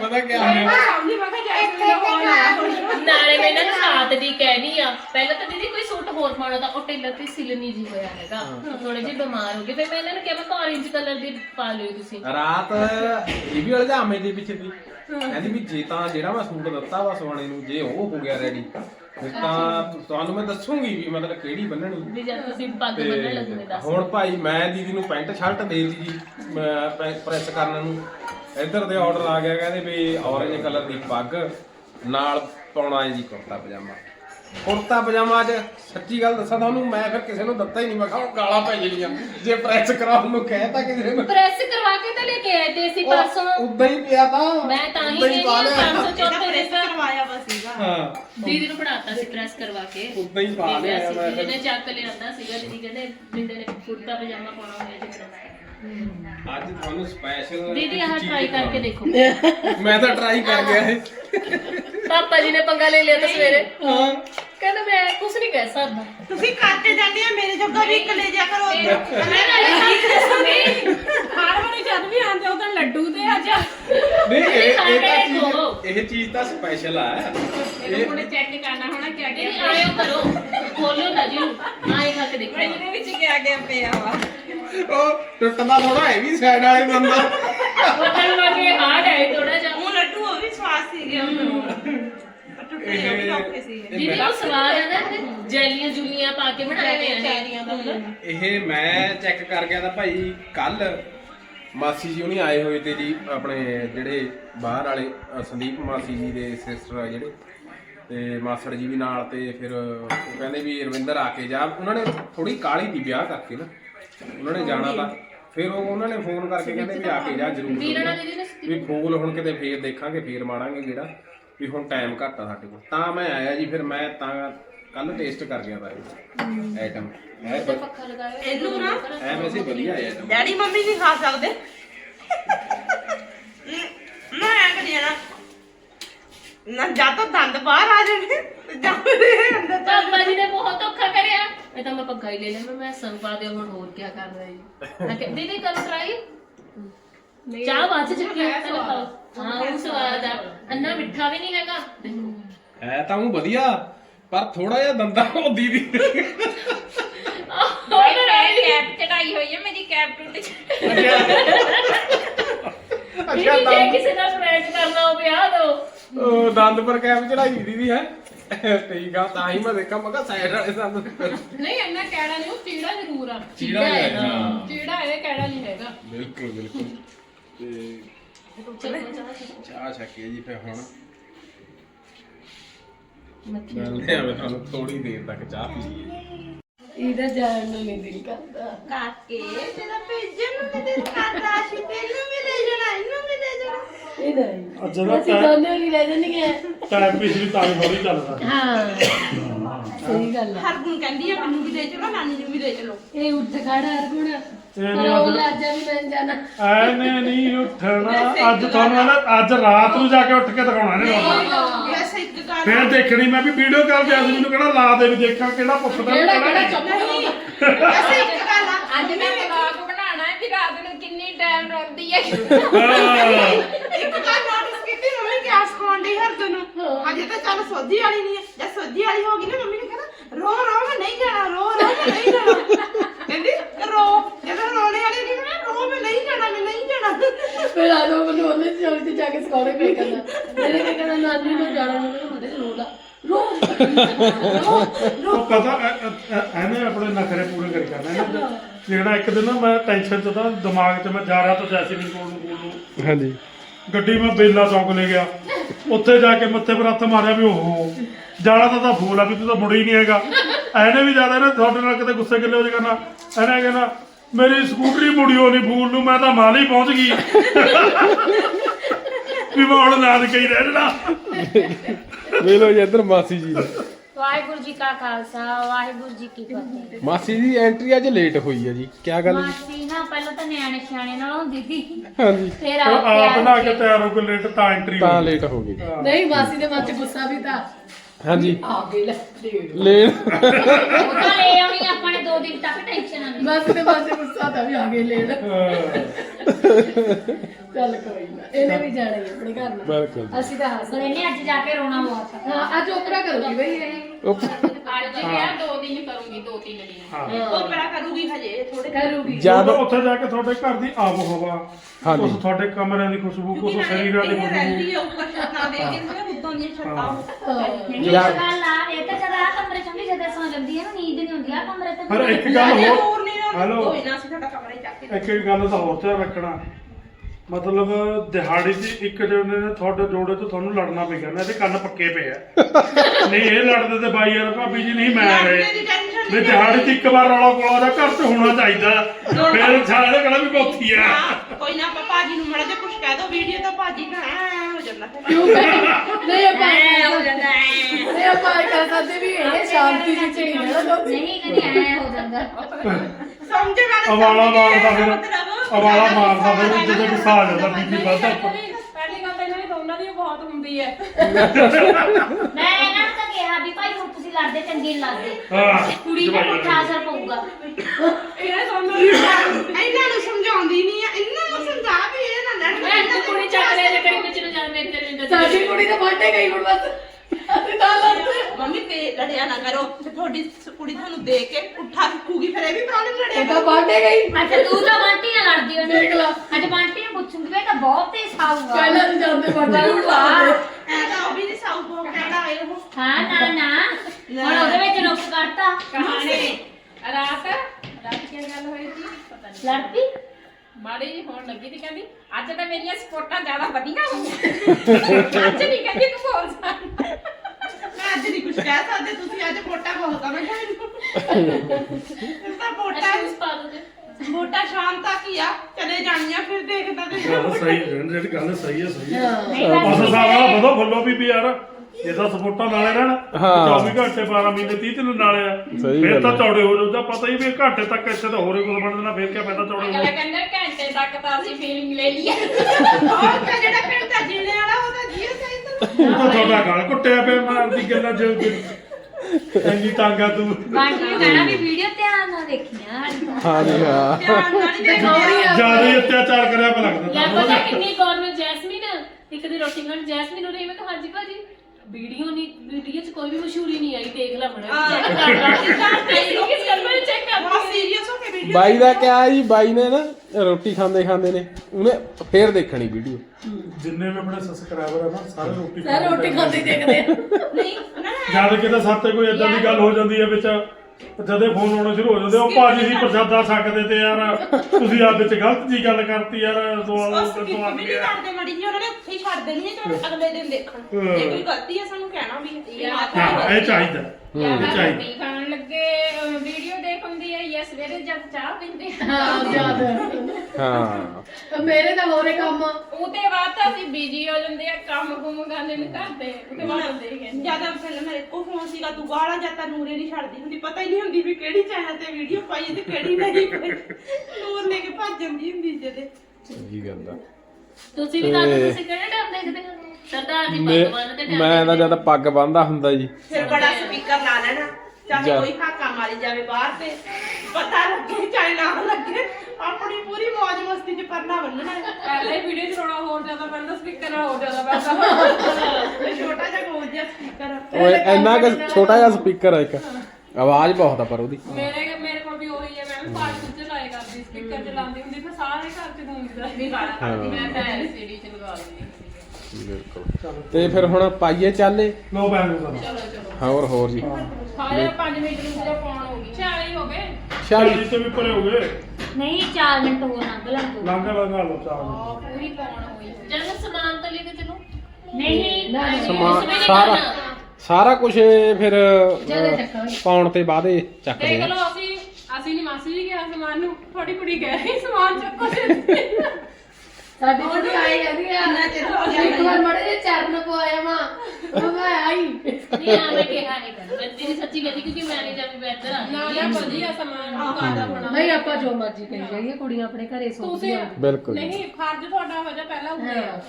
ਪਤਾ ਕੀ ਮੈਂ ਸਮਝੀ ਮੈਂ ਕਿਹਾ ਜੈਸੇ ਮੈਂ ਹੋਰ ਆਇਆ ਹੁਣ ਨਾਲੇ ਮੈਂ ਇਹਨਾਂ ਨੂੰ ਸਾਥ ਦੀ ਕਹਿਣੀ ਆ ਪਹਿਲਾਂ ਤਾਂ ਦੀਦੀ ਕੋਈ ਸੂਟ ਹੋਰ ਪਾਉਣਾ ਤਾਂ ਉਹ ਟੇਲਰ ਤੇ ਸਿਲਨੀ ਜੀ ਹੋਇਆ ਹੈਗਾ। ਥੋੜੇ ਜਿਹੇ ਬਿਮਾਰ ਹੋ ਗਏ ਫਿਰ ਮੈਂ ਇਹਨਾਂ ਨੂੰ ਕਿਹਾ ਮੈਂ ਕਿਹਾ orange ਕਲਰ ਦੀ ਪਾ ਲਿਓ ਤੁਸੀਂ। ਰਾਤ ਇਹ ਵੀ ਅਲਝਾਮੇ ਦੇ ਵਿੱਚ ਦੀ। ਕਹਿੰਦੀ ਵੀ ਜੇ ਤਾਂ ਜਿਹੜਾ ਮੈਂ ਸੂਟ ਦਿੱਤਾ ਵਾ ਸੋਹਣੇ ਨੂੰ ਜੇ ਉਹ ਹੋ ਗਿਆ ਰੈਡੀ ਫਿਰ ਤਾਂ ਤੁਹਾਨੂੰ ਮੈਂ ਦੱਸੂਗੀ ਵੀ ਮਤਲਬ ਕਿਹੜੀ ਬੰਨਣੀ। ਵੀ ਜਦ ਤੁਸੀਂ ਪੱਗ ਬੰਨਣ ਲੱਗੋਗੇ ਤੇ ਦੱਸ ਹੁਣ ਭਾਈ ਮੈਂ ਦੀਦੀ ਨੂੰ ਪੈਂਟ ਸ਼ਰਟ ਦੇ ਦਿੱਤੀ ਜੀ ਪ੍ਰੈਸ ਕਰਨ ਨੂੰ। ਇੱਧਰ ਦੇ ਆਰਡਰ ਆ ਗਿਆ ਕਹਿੰਦੇ ਵੀ ਔਰੇਂਜ ਕਲਰ ਦੀ ਪੱਗ ਨਾਲ ਪਾਉਣਾ ਹੈ ਜੀ ਕੁੜਤਾ ਪਜਾਮਾ। ਕੁੜਤਾ ਪਜਾਮਾ ਅੱਜ ਸੱਚੀ ਗੱਲ ਦੱਸਾਂ ਤੁਹਾਨੂੰ ਮੈਂ ਫਿਰ ਕਿਸੇ ਨੂੰ ਦਿੱਤਾ ਹੀ ਨਹੀਂ ਮੈਂ ਕਿਹਾ ਉਹ ਗਾਲਾਂ ਪੈ ਜਣੀਆਂ। ਜੇ ਪ੍ਰੈਸ ਕਰਾਉਣ ਨੂੰ ਕਹਿਤਾ ਕਿਸੇ ਨੂੰ। ਪ੍ਰੈਸ ਕਰਵਾ ਕੇ ਤਾਂ ਲੈ ਕੇ ਆਏ ਤੇ ਅਸੀਂ ਪਰਸੋਂ। ਉਦਾਂ ਹੀ ਪਿਆ ਤਾਂ ਮੈਂ ਤਾਂ ਹੀ ਉੱਦਾਂ ਕਹਿੰਦੀ ਪਾ ਹਾਂ ਲਿਆ। 500 ਇਹਦਾ ਚੌਥੇ ਪ੍ਰੈਸ ਰੇਸਾ ਕਰਵਾਇਆ ਵਾ ਸੀਗਾ। ਹਾਂ। ਦੀਦੀ ਨੂੰ ਪੜਾਤਾ ਸੀ ਪ੍ਰੈਸ ਕਰਵਾ ਕੇ। ਉਦਾਂ ਹੀ ਪਾ ਲਿਆ ਮੈਂ ਦੀਦੀ ਨੇ ਚੱਕ ਲਿਆਂਦਾ ਸੀਗਾ ਦੀਦੀ ਕਹਿੰਦੇ ਬਿੰਦੇ ਨੇ ਕੁੜਤਾ ਪਜਾਮਾ ਪਾਉਣਾ ਹੋਇਆ ਜੀ ਅੱਜ ਤੁਹਾਨੂੰ ਸਪੈਸ਼ਲ ਦੀਦੀ ਆਹ ਟਰਾਈ ਕਰਕੇ ਦੇਖੋ। ਮੈਂ ਤਾਂ ਟਰਾਈ ਕਰ ਗਿਆ। ਇਹ ਪਾਪਾ ਜੀ ਨੇ ਪੰਗਾ ਲੈ ਲਿਆ ਤਾਂ ਸਵੇਰੇ। ਕਹਿੰਦਾ ਮੈਂ ਕੁਝ ਨਹੀਂ ਕਹਿ ਸਕਦਾ। ਤੁਸੀਂ ਕਾਟੇ ਜਾਂਦੇ ਆ ਮੇਰੇ ਜੋਗਾ ਵੀ ਇੱਕ ਲੈ ਜਾ ਕਰੋ। ਮੈਂ ਨਾਲੇ ਹਰ ਵਾਰੀ ਜਦ ਵੀ ਆਉਂਦੇ ਉਦੋਂ ਲੱਡੂ ਤੇ ਆ ਜਾ ਨਹੀਂ ਇਹ ਇਹ ਤਾਂ। ਚੀਜ਼ ਇਹ ਚੀਜ਼ ਤਾਂ ਸਪੈਸ਼ਲ ਆ। ਇਹ ਹੁਣ ਚੈੱਕ ਕਰਨਾ ਹੋਣਾ ਨਹੀਂ ਆਇਓ ਕਰੋ। ਖੋਲੋ ਨਾ ਜੀ। ਆਏ ਖਾ ਕੇ ਦੇਖੋ। ਇਹਦੇ ਵਿੱਚ ਕਿਆ ਕਿਆ ਪਿਆ ਵਾ। ਉਹ ਟੁੱਟਦਾ ਥੋੜਾ ਇਹ ਵੀ ਸਾਈਡ ਵਾਲੇ ਬੰਦਾ। ਪਤਨ ਵਾਗੇ ਹਾਰਡ ਹੈ ਥੋੜਾ ਜਿਹਾ ਉਹ ਲੱਡੂ ਉਹ ਵੀ ਸਵਾਦ ਸੀਗੇ ਉਹ ਟੁੱਟੇ ਉਹ ਵੀ ਔਖੇ ਸੀਗੇ। ਦੀਦੀ ਉਹ ਸਵਾਦ ਹੈ ਨਾ ਜੈਲੀਆਂ ਜੁਲੀਆਂ ਪਾ ਕੇ ਬਣਾਏ ਹੋਏ ਆ ਜੈਲੀਆਂ ਦਾ ਇਹ ਮੈਂ ਚੈੱਕ ਕਰ ਗਿਆ ਤਾਂ ਭਾਈ ਕੱਲ ਮਾਸੀ ਜੀ ਉਹਨੇ ਆਏ ਹੋਏ ਤੇ ਜੀ ਆਪਣੇ ਜਿਹੜੇ ਬਾਹਰ ਵਾਲੇ ਅ, ਸੰਦੀਪ ਮਾਸੀ ਜੀ ਦੇ ਸਿਸਟਰ ਆ ਜਿਹੜੇ ਤੇ ਮਾਸੜ ਜੀ ਵੀ ਨਾਲ ਤੇ ਫਿਰ ਉਹ ਕਹਿੰਦੇ ਵੀ ਰਵਿੰਦਰ ਆ ਕੇ ਜਾ। ਉਹਨਾਂ ਨੇ ਥੋੜੀ ਕਾਲੀ ਦੀ ਵਿਆਹ ਕਰਕੇ ਨਾ। ਉਹਨਾਂ ਨੇ ਜਾਣਾ ਤਾਂ। ਫਿਰ ਉਹ ਉਹਨਾਂ ਨੇ ਫੋਨ ਕਰਕੇ ਕਹਿੰਦੇ ਵੀ ਆ ਕੇ ਜਾ ਜ਼ਰੂਰ ਵੀਰਣਾ ਦੀਦੀ ਨੇ ਵੀ ਫੂਲ ਹੁਣ ਕਿਤੇ ਫੇਰ ਦੇਖਾਂਗੇ ਫੇਰ ਮਾਰਾਂਗੇ ਜਿਹੜਾ ਵੀ ਹੁਣ ਟਾਈਮ ਘੱਟ ਆ ਸਾਡੇ ਕੋਲ। ਤਾਂ ਮੈਂ ਆਇਆ ਜੀ ਫਿਰ ਮੈਂ ਤਾਂ ਕੱਲ ਟੇਸਟ ਕਰ ਗਿਆ ਤਾਂ ਇਹ ਆਈਟਮ ਹੈ। ਪੱਖਾ ਲਗਾਇਆ ਇਹਨੂੰ ਨਾ। ਐ ਵੈਸੇ ਵਧੀਆ ਹੈ ਆਈਟਮ ਡੈਡੀ ਮੰਮੀ ਨਹੀਂ ਖਾ ਸਕਦੇ। ਨਾ ਐ ਕਰੀਏ ਨਾ ਨਾ ਜਾਂ ਤਾਂ ਦੰਦ ਬਾਹਰ ਆ ਜਾਣੇ ਤੇ ਜਾਂ ਫਿਰ ਇਹ ਅੰਦਰ ਚੱਲ ਪਾਪਾ ਜੀ ਨੇ ਬਹੁਤ ਔਖਾ ਕਰਿਆ। ਮੈਂ ਤਾਂ ਮੈਂ ਪੱਕਾ ਹੀ ਲੈ ਲਿਆ ਮੈਂ ਮੈਂ ਸਨ ਪਾ ਦਿਓ ਹੁਣ ਹੋਰ ਕੀ ਕਰਨਾ ਹੈ ਜੀ। ਮੈਂ ਕਿਹਾ ਦੀਦੀ ਕਰ ਟਰਾਈ ਚਾਹ ਬਾਅਦ ਚ ਚੱਕੀ ਹਾਂ ਉਹ ਸਵਾਦ। ਆ। ਅੰਨਾ ਮਿੱਠਾ ਵੀ ਨਹੀਂ ਹੈਗਾ। ਹੈ ਤਾਂ ਉਹ ਵਧੀਆ ਪਰ ਥੋੜਾ ਜਿਹਾ ਦੰਦਾ ਉਹ ਦੀਦੀ ਕੈਪ ਚੜਾਈ ਹੋਈ ਹੈ ਮੇਰੀ ਕੈਪ ਟੁੱਟ ਦੀਦੀ ਜੇ ਕਿਸੇ ਦਾ ਫਰੈਂਡ ਕਰਨਾ ਹੋਵੇ ਆ ਦੋ। ਉਹ ਦੰਦ ਪਰ ਕੈਪ ਚੜਾਈ ਦੀਦੀ ਹੈ। ਠੀਕ ਆ ਤਾਂ ਹੀ ਮੈਂ ਦੇਖਾਂ ਮੈਂ ਕਿਹਾ ਸਾਈਡ ਵਾਲੇ ਦੰਦ ਨਹੀਂ ਇੰਨਾ ਕੈੜਾ ਨਹੀਂ ਉਹ ਚੀੜਾ ਜ਼ਰੂਰ ਆ। ਚੀੜਾ ਹੈ ਹਾਂ। ਚੀੜਾ ਇਹ ਕੈੜਾ ਨਹੀਂ ਹੈਗਾ। ਬਿਲਕੁਲ ਬਿਲਕੁਲ। ਤੇ ਚਾਹ ਛਕੋ। ਜੀ ਫਿਰ ਹੁਣ। ਮਿਲਦੇ ਆ ਮੈਂ ਤੁਹਾਨੂੰ ਥੋੜੀ ਦੇਰ ਤੱਕ ਚਾਹ ਪੀ ਲਈਏ ਇਹਦਾ ਜਾਣ ਨੂੰ ਨਹੀਂ ਦਿਲ ਕਰਦਾ। ਕਾਕੇ ਤੇਰਾ ਭੇਜਣ ਨੂੰ ਨੀ ਦਿਲ ਕਰਦਾ। ਸੀ ਤੈਨੂੰ ਵੀ ਲੈ ਜਾਣਾ ਇਹਨੂੰ ਵੀ ਲੈ ਜਾਣਾ ਇਹ ਨਹੀਂ ਜਿਹੜਾ ਅਸੀਂ ਦੋਨੇ ਨਹੀਂ ਲੈ ਜਾਣਗੇ ਟਾਈਮ ਪਿਛਲੀ ਤਾਂ ਹੌਲੀ ਚੱਲਦਾ। ਹਾਂ। ਸਹੀ ਗੱਲ ਆ। ਹਰਗੁਣ ਕਹਿੰਦੀ ਆ ਮੈਨੂੰ ਵੀ ਲੈ ਚਲੋ ਨਾਨੀ ਨੂੰ ਵੀ ਲੈ ਚਲੋ ਇਹ ਉੱਠ ਖੜਾ ਹਰ ਗੁਣ ਇਹ ਪਰ ਨਹੀਂ ਉਹ ਅੱਜ ਲਾਜਾ ਵੀ ਮੈਂ ਜਾਣਾ। ਐਨੇ ਨਹੀਂ ਉੱਠਣਾ। ਅੱਜ ਤੁਹਾਨੂੰ ਨਾ ਅੱਜ ਰਾਤ ਨੂੰ ਜਾ ਕੇ ਉੱਠ ਕੇ ਦਿਖਾਉਣਾ ਨੇ। ਵੈਸੇ ਇੱਕ ਗੱਲ ਫਿਰ ਦੇਖਣੀ ਮੈਂ ਵੀ ਵੀਡੀਓ ਕਾਲ ਤੇ ਅੱਜ ਮੈਨੂੰ ਲਾ ਦੇ ਵੀ ਦੇਖਾਂ ਕਿਹੜਾ ਪੁੱਛਦਾ ਕਿਹੜਾ ਕਿਹੜਾ ਕਿਹੜਾ ਚੁੱਪ ਨਹੀਂ ਵੈਸੇ ਇੱਕ ਗੱਲ ਆ। ਅੱਜ ਮੈਂ ਹੈ ਵੀ ਰਾਤ ਨੂੰ ਕਿੰਨੀ ਟਾਈਮ ਰੋਂਦੀ ਹੈ। ਇੱਕ ਗੱਲ ਨੋਟਿਸ ਕੀਤੀ ਮੰਮੀ ਕਿਆ ਸਿਖਾਉਣ ਦੀ ਹਰ ਨੂੰ? ਹਜੇ ਤਾਂ ਚੱਲ ਸੋਧੀ ਵਾਲੀ ਨਹੀਂ ਹੈ। ਜਦ ਸੋਧੀ ਵਾਲੀ ਹੋ ਗਈ ਨਾ ਮੰਮੀ ਨੇ ਕਹਿਣਾ ਰੋ ਰੋ ਮੈਂ ਨਹੀਂ ਜਾਣਾ ਰੋ ਰੋ ਮੈਂ ਨਹੀਂ ਜਾਣਾ। ਕਹਿੰਦੀ ਰੋ ਜਦੋਂ ਰੋਣੇ ਵਾਲੀ ਨਹੀਂ ਮੈਂ ਰੋ ਮੈਂ ਨਹੀਂ ਜਾਣਾ ਮੈਂ ਨਹੀਂ ਜਾਣਾ। ਫਿਰ ਆ ਲੋ ਮੈਨੂੰ ਉਹਨੇ ਚੌਕ ਤੇ ਜਾ ਕੇ ਸਕਾਉਣੇ ਪਏ ਕਰਨਾ ਮੇਰੇ ਕੇ ਕਹਿੰਦਾ ਨਾਨੀ ਨੂੰ ਜਾਣਾ ਮੈਂ ਕਿਹਾ ਮੜੇ ਰੋ ਲਾ। ਰੋ। ਰੋ। ਉਹ ਪਤਾ ਐ- ਐ- ਐ- ਇਹਨੇ ਆਪਣੇ ਨਖਰੇ ਪੂਰੇ ਕਰੀ ਕਰਨਾ ਜਿਹੜਾ ਇੱਕ ਦਿਨ ਨਾ ਮੈਂ ਟੈਨਸ਼ਨ ਚ ਤਾਂ ਦਿਮਾਗ 'ਚ ਮੈਂ ਜਾ ਰਿਹਾ ਤਾਂ ਜੈਸਮੀਨ ਕੋਲ ਨੂੰ ਕੋਲ ਨੂੰ। ਹਾਂਜੀ। ਗੱਡੀ ਮੈਂ ਬੇਲਾ ਚੌਕ ਲੈ ਗਿਆ। ਉੱਥੇ ਜਾ ਕੇ ਮੱਥੇ ਪਰ ਹੱਥ ਮਾਰਿਆ ਵੀ ਓਹੋ। ਜਾਣਾ ਤਾਂ ਤਾਂ ਫੂਲ ਆ ਵੀ ਤੂੰ ਤਾਂ ਮੁੜੀ ਨਹੀਂ ਹੈਗਾ। ਐਨੇ ਵੀ ਜ਼ਿਆਦਾ ਨਾ ਤੁਹਾਡੇ ਨਾਲ ਕਿਤੇ ਗੁੱਸੇ ਗਿੱਲੇ ਹੋ ਜੇ ਕਰਨਾ ਇਹਨੇ ਕਹਿੰਦਾ ਮੇਰੀ ਸਕੂਟਰੀ ਮੁੜਿਓ ਨਹੀਂ ਫੂਲ ਨੂੰ ਮੈਂ ਤਾਂ ਮਾਲ ਹੀ ਪਹੁੰਚ ਗਈ। ਵੀ ਮੈਂ ਹੁਣ ਨਾਨਕੇ ਹੀ ਰਹਿ ਜਾਣਾ। ਵੇ ਲੋ ਜੀ ਇੱਧਰ ਮਾਸੀ ਜੀ। ਵਾਹਿਗੁਰੂ ਜੀ ਕਾ ਖਾਲਸਾ ਵਾਹਿਗੁਰੂ ਜੀ ਕੀ ਫਤਿਹ। ਮਾਸੀ ਦੀ ਐਂਟਰੀ ਅੱਜ ਲੇਟ ਹੋਈ ਹੈ ਜੀ। ਕੀ ਗੱਲ ਜੀ ਮਾਸੀ ਨਾ ਪਹਿਲਾਂ ਤਾਂ ਨਿਆਣੇ ਸਿਆਣੇ ਨਾਲ ਹੁੰਦੀ ਸੀ। ਹਾਂਜੀ। ਫਿਰ ਆਪ ਆਪ ਬਣਾ ਕੇ ਤਿਆਰ ਹੋ ਕੇ ਲੇਟ ਤਾਂ ਐਂਟਰੀ ਤਾਂ ਲੇਟ ਹੋ ਗਈ। ਨਹੀਂ ਮਾਸੀ ਦੇ ਮੱਚ ਗੁੱਸਾ ਵੀ ਤਾਂ ਹਾਂਜੀ। ਆ ਗਏ ਲੈ। ਲੇਟ ਉਹ ਤਾਂ ਲੈ ਆਉਣੀ ਨੇ ਦੋ ਦਿਨ ਤੱਕ ਟੈਨਸ਼ਨ ਨਹੀਂ ਮਾਸੀ ਦੇ ਮੱਚ ਗੁੱਸਾ ਤਾਂ ਵੀ ਆ ਗਏ ਚੱਲ ਕੋਈ ਨਾ ਇਹਨੇ ਵੀ ਜਾਣਾ ਹੀ ਆਪਣੇ ਘਰ ਨੂੰ ਬਿਲਕੁਲ। ਅਸੀਂ ਤਾਂ ਹੱਸ ਪਰ ਇਹਨੇ ਅੱਜ ਜਾ ਕੇ ਰੋਣਾ ਬਹੁਤ ਹਾਂ ਅੱਜ ਉਪਰਾ ਕਰੂਗੀ ਬਈ ਇਹ। ਉੱਪ- ਅੱਜ ਗਿਆ ਦੋ ਦਿਨ ਕਰੂੰਗੀ ਦੋ ਤਿੰਨ ਦਿਨ। ਉਹ ਬੜਾ ਕਰੂਗੀ ਹਜੇ ਥੋੜੇ ਕਰੂਗੀ। ਜਦ ਜਦੋਂ ਉੱਥੇ ਜਾ ਕੇ ਤੁਹਾਡੇ ਘਰ ਦੀ ਆਬ ਹਵਾ ਹਾਂਜੀ। ਉਸ ਤੁਹਾਡੇ ਕਮਰਿਆਂ ਦੀ ਖੁਸ਼ਬੂ ਕੁਛ ਸਰੀਰਾਂ ਦੀ ਇਹ ਖੁਸ਼ਬੂ। ਰਹਿੰਦੀ ਆ ਉੱਪਰ ਛੱਤਾਂ ਦੇ ਕੇ ਫਿਰ ਉਦੋਂ ਦੀਆਂ ਛੱਤਾਂ ਨਹੀਂ ਯਾਰ- ਇਹ ਗੱਲ ਆ ਇਹ ਤਾਂ ਜਦ ਆ ਕਮਰੇ ਚ ਹੁੰਦੀ ਜਦ ਸੌ ਜਾਂਦੀ ਹੈ ਨਾ ਨੀਂਦ ਨਹੀਂ ਹੁੰਦੀ ਆ ਕਮਰੇ ਤੇ ਪਰ ਇੱਕ ਗੱਲ ਹੋਰ ਹੋਰ ਨਹੀਂ ਹੈਲੋ। ਕੋਈ ਨਾ ਅਸੀਂ ਤੁਹਾਡਾ ਕਮਰੇ ਚੱਕ ਕੇ ਇੱਕ ਇੱਕ ਗੱਲ ਤਾਂ ਹੋਰ ਤੇ ਰੱਖਣਾ। ਮਤਲਬ ਦਿਹਾੜੀ 'ਚ ਇੱਕ ਜਣੇ ਨੇ ਤੁਹਾਡੇ ਜੋੜੇ 'ਚ ਤੁਹਾਨੂੰ ਲੜਨਾ ਪਈ ਕਹਿੰਦਾ ਇਹਦੇ ਕੰਨ ਪੱਕੇ ਪਏ ਆ। ਨਹੀਂ ਇਹ ਲੜਦੇ ਤੇ ਬਾਈ ਯਾਰ ਭਾਬੀ ਜੀ ਨਹੀਂ ਮੈਂ ਰਹੇ। ਦੀ ਟੈਨਸ਼ਨ ਵੀ ਦਿਹਾੜੀ 'ਚ ਇੱਕ ਵਾਰ ਰੌਲਾ ਕੋਲਾ ਦਾ ਘਰ 'ਚ ਹੋਣਾ ਚਾਹੀਦਾ। ਫਿਰ ਸਾਰੇ ਕਹਿੰਦਾ ਵੀ ਬੋਥੀ ਆ। ਕੋਈ ਨਾ ਆਪਾਂ ਭਾਜੀ ਨੂੰ ਮੜਾ ਜੇ ਕੁਝ ਕਹਿ ਦੋ ਵੀਡੀਓ ਤਾਂ ਭਾਜੀ ਐ ਹੋ ਜਾਂਦਾ। ਕਿਉਂ? ਨਹੀਂ ਆਪਾਂ ਹੋ ਜਾਂਦਾ ਨਹੀਂ ਆਪਾਂ ਸਕਦੇ ਵੀ ਇਹ ਸ਼ਾਂਤੀ ਦੀ ਚੜੀ ਹੈ ਨਾ ਨਹੀਂ ਕਦੀ ਐ ਹੋ ਜਾਂਦਾ। ਸਮਝੇ ਵਾਲੇ ਅਵਾਲਾ ਮਾਰਦਾ ਫਿਰ। ਮਤਲਬ ਅਵਾਲਾ ਮਾਰਦਾ ਫਿਰ ਜਦੋਂ ਗੁੱਸਾ ਆ ਜਾਂਦਾ ਬੀਬੀ ਵੱਧਦਾ ਪਹਿਲੀ ਗੱਲ ਤਾਂ ਇਹਨਾਂ ਦੀ ਦੋਨਾਂ ਦੀ ਬਹੁਤ ਹੁੰਦੀ ਹੈ। ਮੈਂ ਇਹਨਾਂ ਨੂੰ ਤਾਂ ਕਿਹਾ ਵੀ ਭਾਈ ਹੁਣ ਤੁਸੀਂ ਲੜਦੇ ਚੰਗੇ ਨੀ ਲੱਗਦੇ। ਹਾਂ। ਕੁੜੀ ਦਾ ਪੁੱਠਾ ਅਸਰ ਪਊਗਾ। ਇਹ ਦੋਨਾਂ ਦੀ ਇਹਨਾਂ ਨੂੰ ਸਮਝਾਉਂਦੀ ਨਹੀਂ ਆ। ਇਹਨਾਂ ਨੂੰ ਸਮਝਾ ਵੀ ਇਹ ਨਾ ਲੜਨ ਮੈਂ ਤਾਂ ਕੁੜੀ ਚੱਕ ਲਿਆ ਜੇ ਕਰੀ ਵਿੱਚ ਨੂੰ ਜਦ ਮੇਰੇ ਤੇ ਲਿੰਦਾ। ਸਾਡੀ ਕੁੜੀ ਤਾਂ ਬਾਟੇ ਗਈ ਹੁਣ ਬਸ। ਅਸੀਂ ਤਾਂ ਲੜਦੇ। ਮੰਮੀ ਤੇ ਲੜਿਆ ਨਾ ਕਰੋ। ਤੇ ਤੁਹਾਡੀ ਸ- ਕੁੜੀ ਤੁਹਾਨੂੰ ਦੇਖ ਕੇ ਉੱਠਾ ਸਿੱਖੂਗੀ ਫਿਰ ਇਹ ਵੀ ਪ੍ਰਾਣੇ ਲੜਿਆ ਇਹ ਤਾਂ ਬਾਟੇ ਗਈ। ਅੱਛਾ ਤੂੰ ਤਾਂ ਬੰਟੀ ਨਾਲ ਲੜਦੀ ਹੁੰਦੀ ਦੇਖ ਲਾ। ਅੱਜ ਬੰਟੀ ਨੂੰ ਪੁੱਛੂਗੀ ਵੇ ਤਾਂ ਬਹੁਤ ਤੇ ਸਾਊਗਾ ਪਹਿਲਾਂ ਤਾਂ ਜਾਂਦੇ ਬਾਟੇ ਨੂੰ ਐ ਤਾਂ ਉਹ ਵੀ ਨਹੀਂ ਸਾਊ ਕਹਿੰਦਾ ਆਏ ਉਹ। ਹਾਂ ਨਾ ਨਾ। ਹੁਣ ਉਹਦੇ ਵਿੱਚ ਨੁਕਸ ਕਰਤਾ। ਕਹਾਣੀ। ਰਾਤ ਰਾਤ ਕੀ ਗੱਲ ਹੋਈ ਸੀ? ਪਤਾ ਨਹੀਂ। ਲੜ ਪਈ ਮਾੜੀ ਜੀ ਹੋਣ ਲੱਗੀ ਤੇ ਕਹਿੰਦੀ ਅੱਜ ਤਾਂ ਮੇਰੀਆਂ ਸਪੋਰਟਾਂ ਜ਼ਿਆਦਾ ਵਧੀਆ ਹੋਈਆਂ। ਅੱਜ ਨਹੀਂ ਕਹਿੰਦੀ ਤੂੰ ਬੋਲ ਸਕਦੀ ਮੈਂ ਅੱਜ ਨਹੀਂ ਕੁਝ ਕਹਿ ਸਕਦੇ ਤੁਸੀਂ ਅੱਜ ਮੋਟਾ ਬਹੁਤ ਆ ਮੈਂ ਕਿਹਾ ਮੈਨੂੰ ਤਾਂ ਮੋਟਾ ਪਾ ਦੋ ਮੋਟਾ ਸ਼ਾਮ ਤੱਕ ਹੀ ਆ ਚਲੇ ਜਾਣੀਆਂ ਫਿਰ ਦੇਖਦਾ ਤੇ ਗੱਲ ਸਹੀ ਹੈ ਜਿਹੜੀ ਗੱਲ ਸਹੀ ਹੈ ਸਹੀ ਹੈ। ਬਸ ਬਸ ਸਾਰਾ ਵਧੋ ਫੁੱਲੋ ਵੀ ਵੀ ਯਾਰ ਇਹ ਤਾਂ ਸਪੋਰਟਾਂ ਨਾਲੇ ਰਹਿਣ। ਹਾਂ। 24 ਘੰਟੇ 12 ਮਹੀਨੇ 30 ਦਿਨ ਨਾਲੇ ਆ। ਸਹੀ ਫਿਰ ਗੱਲ ਤਾਂ ਹੈ। ਚੌੜੇ ਹੋ ਜਾਊਗਾ ਪਤਾ ਹੀ ਵੀ ਘੰਟੇ ਤੱਕ ਇੱਥੇ ਤਾਂ ਹੋਰੇ ਕੁਝ ਬਣ ਦੇਣਾ ਫਿਰ ਕੀ ਫਾਇਦਾ ਚੌੜੇ ਅਗਲਾ ਹੋਣ। ਕਹਿੰਦਾ ਘੰਟੇ ਤੱਕ ਤਾਂ ਅਸੀਂ ਫੀਲਿੰਗ ਲੈ ਲਈ ਹੈ ਹੋਰ ਤਾਂ ਜਿਹੜਾ ਘੰਟਾ ਜੀਣੇ ਵਾਲਾ ਉਹ ਤਾਂ ਜੀਅ ਚਾਹੀਦਾ ਤਾਂ ਤੁਹਾਡਾ ਗਲ ਕੁੱਟਿਆ ਪਿਆ ਮਾਰਦੀ ਗੱਲਾਂ ਜੋ ਇੰਨੀ ਤੰਗਾ ਤੂੰ। ਨੂੰ ਕਹਿਣਾ ਵੀ ਵੀਡੀਓ ਧਿਆਨ ਨਾਲ ਦੇਖੀਆਂ ਹਾਂ ਜੀ ਹਾਂ। ਧਿਆਨ ਨਾਲ ਜ਼ਿਆਦਾ ਹੀ ਅਤਿਆਚਾਰ ਕਰਿਆ ਪਿਆ ਲੱਗਦਾ। ਤੁਹਾਨੂੰ ਪਤਾ ਕਿੰਨੀ ਗੌਰਮੈਂਟ ਜੈਸਮੀਨ ਇੱਕ ਦੀ ਰੋਟੀ ਖਾਣ ਜੈਸਮੀਨ ਹੋ ਰਹੀ ਮੈਂ ਕਿਹਾ ਹਾਂਜੀ ਭਾਜੀ ਵੀਡੀਓ ਨਹੀਂ ਵੀਡੀਓ 'ਚ ਕੋਈ ਵੀ ਮਸ਼ਹੂਰੀ ਨਹੀਂ ਆਈ ਦੇਖ ਲੈ ਮੜਾ। ਚੈੱਕ ਕਰ ਲਾ। ਕਿਸ ਕਰ ਮੈਂ ਚੈੱਕ ਕਰ ਬਹੁਤ ਸੀਰੀਅਸ ਹੋ ਕੇ ਵੀਡੀਓ ਬਾਈ ਦਾ ਕਿਆ ਹੈ ਜੀ ਬਾਈ ਨੇ ਨਾ ਰੋਟੀ ਖਾਂਦੇ ਖਾਂਦੇ ਨੇ ਉਹਨੇ ਫੇਰ ਦੇਖਣੀ ਵੀਡੀਓ ਜਿੰਨੇ ਵੀ ਆਪਣੇ ਸਬਸਕ੍ਰਾਈਬਰ ਆ ਨਾ ਸਾਰੇ ਰੋਟੀ ਸਾਰੇ ਰੋਟੀ ਖਾਂਦੇ ਦੇਖਦੇ ਆ। ਨਹੀਂ ਨਾ ਜਦ ਕਿਤੇ ਸਾਤੇ ਕੋਈ ਇਦਾਂ ਦੀ ਗੱਲ ਹੋ ਜਾਂਦੀ ਹੈ ਵਿੱਚ। ਜਦੇ ਫੋਨ ਆਉਣਾ ਸ਼ੁਰੂ ਹੋ ਜਾਂਦੇ ਉਹ ਭਾਜੀ ਸੀ ਪ੍ਰਸ਼ਾਦਾ ਛਕਦੇ ਤੇ ਯਾਰ। ਤੁਸੀਂ ਆਪ ਵਿੱਚ ਗਲਤ ਜੀ ਗੱਲ ਕਰਤੀ ਯਾਰ ਸਵਾਲ ਉਸ ਤੋਂ ਵੀ ਨਹੀਂ ਕਰਦੇ ਮੜੀ ਜੀ ਉਹਨਾਂ ਨੇ ਉੱਥੇ ਹੀ ਛੱਡ ਦੇਣੀ ਹੈ ਤੇ ਅਗਲੇ ਦਿਨ ਦੇਖਣ। ਜੇ ਕੋਈ ਗਲਤੀ ਹੈ ਸਾਨੂੰ ਕਹਿਣਾ ਵੀ ਹੈ ਯਾਰ, ਮਾਤਾ ਹਾਂ ਇਹ ਚਾਹੀਦਾ। ਇਹ ਚਾਹੀਦਾ। ਖਾਣ ਲੱਗੇ ਵੀਡੀਓ ਦੇਖ ਸਵੇਰੇ ਜਦ ਚਾਹ ਪੀਂਦੇ ਆ। ਹਾਂ ਯਾਦ ਹਾਂ। ਮੇਰੇ ਤਾਂ ਹੋਰੇ ਕੰਮ। ਉਹਦੇ ਬਾਅਦ ਤਾਂ ਅਸੀਂ ਬਿਜ਼ੀ ਹੋ ਜਾਂਦੇ ਆ ਕੰਮ ਕੁਮ ਕਰਨੇ ਨੂੰ ਕਰਦੇ ਉਹਦੇ ਬਾਅਦ ਹੁੰਦੇ ਹੀ ਕਹਿੰਦੇ। ਜ਼ਿਆਦਾ ਪਹਿਲਾਂ ਮੇਰੇ ਕੋ ਫੋਨ ਸੀਗਾ ਤੂੰ ਗਾਲਾਂ ਜਾਂ ਤਾਂ ਨੂਰੇ ਨਹੀਂ ਛੱਡਦੀ ਹੁੰਦੀ ਪਤਾ ਹੀ ਨਹੀਂ ਹੁੰਦੀ ਵੀ ਕਿਹੜੀ ਚੈਨਲ ਤੇ ਵੀਡੀਓ ਪਾਈ ਤੇ ਕਿਹੜੀ ਨਹੀਂ ਪਾਈ। ਨੂਰ ਲੈ ਕੇ ਭੱਜ ਜਾਂਦੀ ਹੁੰਦੀ ਜਦੇ। ਸਹੀ ਗੱਲ ਆ। ਤੁਸੀਂ ਵੀ ਦੱਸੋ ਤੁਸੀਂ ਕਿਹੜੇ ਟਾਈਮ ਦੇਖਦੇ ਹੋ? ਸਰਦਾਰ ਦੇ ਟਾਈਮ ਮੈਂ ਤਾਂ ਜਦ ਪੱਗ ਬੰਨਦਾ ਹੁੰਦਾ ਜੀ। ਫਿਰ ਬੜਾ ਸਪੀਕਰ ਲਾ ਲੈਣਾ। ਚਾਹੇ ਜਾ। ਕੋਈ ਹਾਕਾ ਮਾਰੀ ਜਾਵੇ ਬਾਹਰ ਤੇ ਪਤਾ ਲੱਗੇ ਚਾਹੇ ਨਾ ਲੱਗੇ ਆਪਣੀ ਪੂਰੀ ਮौज ਮਸਤੀ ਚ ਪਰਨਾ ਬੰਨਣਾ ਹੈ। ਪਹਿਲੇ ਵੀਡੀਓ ਚ ਰੋਣਾ ਹੋਰ ਜ਼ਿਆਦਾ ਪੈਂਦਾ ਸਪੀਕਰ ਨਾਲ ਹੋਰ ਜ਼ਿਆਦਾ ਪੈਂਦਾ। ਤੇ ਛੋਟਾ ਜਿਹਾ ਗੋਲ ਜਿਹਾ ਸਪੀਕਰ ਓਏ ਇੰਨਾ ਕੁ ਛੋਟਾ ਜਿਹਾ ਸਪੀਕਰ ਆ ਇੱਕ। ਆਵਾਜ਼ ਬਹੁਤ ਆ ਪਰ ਉਹਦੀ। ਮੇਰੇ ਮੇਰੇ ਕੋਲ ਵੀ ਉਹੀ ਹੈ ਮੈਂ ਵੀ ਪਾਰਟ ਚ ਲਾਏ ਕਰਦੀ ਸਪੀਕਰ ਚ ਲਾਉਂਦੀ ਹੁੰਦੀ ਫਿਰ ਸਾਰੇ ਘਰ ਚ ਗੂੰਜਦਾ। ਵੀ ਗਾਣਾ ਕਰਦੀ ਮੈਂ ਤਾਂ ਐਲਸੀਡੀ ਚ ਲਗਾ ਦਿੰਦੀ ਬਿਲਕੁਲ ਤੇ ਫਿਰ ਹੁਣ ਪਾਈਏ ਚਾਲੇ? ਲੋ ਬੈਨ ਨੂੰ ਚਲੋ ਚਲੋ ਹੋਰ ਹੋਰ ਜੀ। ਹਾਲੇ 5 ਮਿੰਟ ਨੂੰ ਪੂਰਾ ਪਾਉਣ ਹੋ ਗਈ। 40 ਹੋ ਗਏ। ਚਾਲੀ। ਚਾਲੀ ਤੇ ਵੀ ਭਰੇ ਹੋ ਗਏ। ਨਹੀਂ 4 ਮਿੰਟ ਹੋਰ ਲੰਘ ਦੋ ਲੰਘ। ਲੰਘਾ ਲੋ ਚਾਲ ਪੂਰੀ ਪਾਉਣ ਹੋਈ। ਜਦੋਂ ਸਮਾਨ ਤਾਂ ਲੈ ਕੇ ਚਲੋ। ਨਹੀਂ ਸਮਾਨ ਸਾਰਾ ਸਾਰਾ ਕੁਝ ਫਿਰ ਅਹ, ਪਾਉਣ ਤੇ ਬਾਅਦੇ ਚੱਕਦੇ ਦੇਖ ਆ। ਲਓ ਅਸੀਂ ਅਸੀਂ ਨਹੀਂ ਮਾਸੀ ਜੀ ਗਿਆ ਸਮਾਨ ਨੂੰ। ਤੁਹਾਡੀ ਕੁੜੀ ਕਹਿ ਰਹੀ ਸਮਾਨ ਚੱਕੋ ਛੇਤੀ। ਸਾਡੀ ਕੁੜੀ ਆਈ ਕਹਿੰਦੀ ਆ। ਇੱਕ ਵਾਰ ਮੜੇ ਚਰਨ ਕੋ ਆਇਆ ਮਾਂ ਉਹ ਮੈਂ ਆਈ ਨਹੀਂ ਆ ਮੈਂ ਕਿਹਾ ਨਹੀਂ ਕਰਨਾ ਮੈਂ ਤੇਰੀ ਸੱਚੀ ਕਹਿੰਦੀ ਕਿਉਂਕਿ ਮੈਂ ਨਹੀਂ ਜਾਂਦੀ ਮੈਂ ਇੱਧਰ ਆ ਨਾ ਨਾ ਵਧੀਆ ਸਮਾਨ ਮੁਕਾਦਾ ਬਣਾ ਨਹੀਂ ਆਪਾਂ ਜੋ ਮਰਜ਼ੀ ਕਹੀ ਜਾਈਏ ਕੁੜੀਆਂ ਆਪਣੇ ਘਰੇ ਤੁਸੀਂ ਸੋਚਦੀਆਂ ਬਿਲਕੁਲ ਨਹੀਂ ਫਰਜ਼ ਤੁਹਾਡਾ ਹੋ ਜਾ ਪਹਿਲਾਂ ਉੱਤੇ ਆ।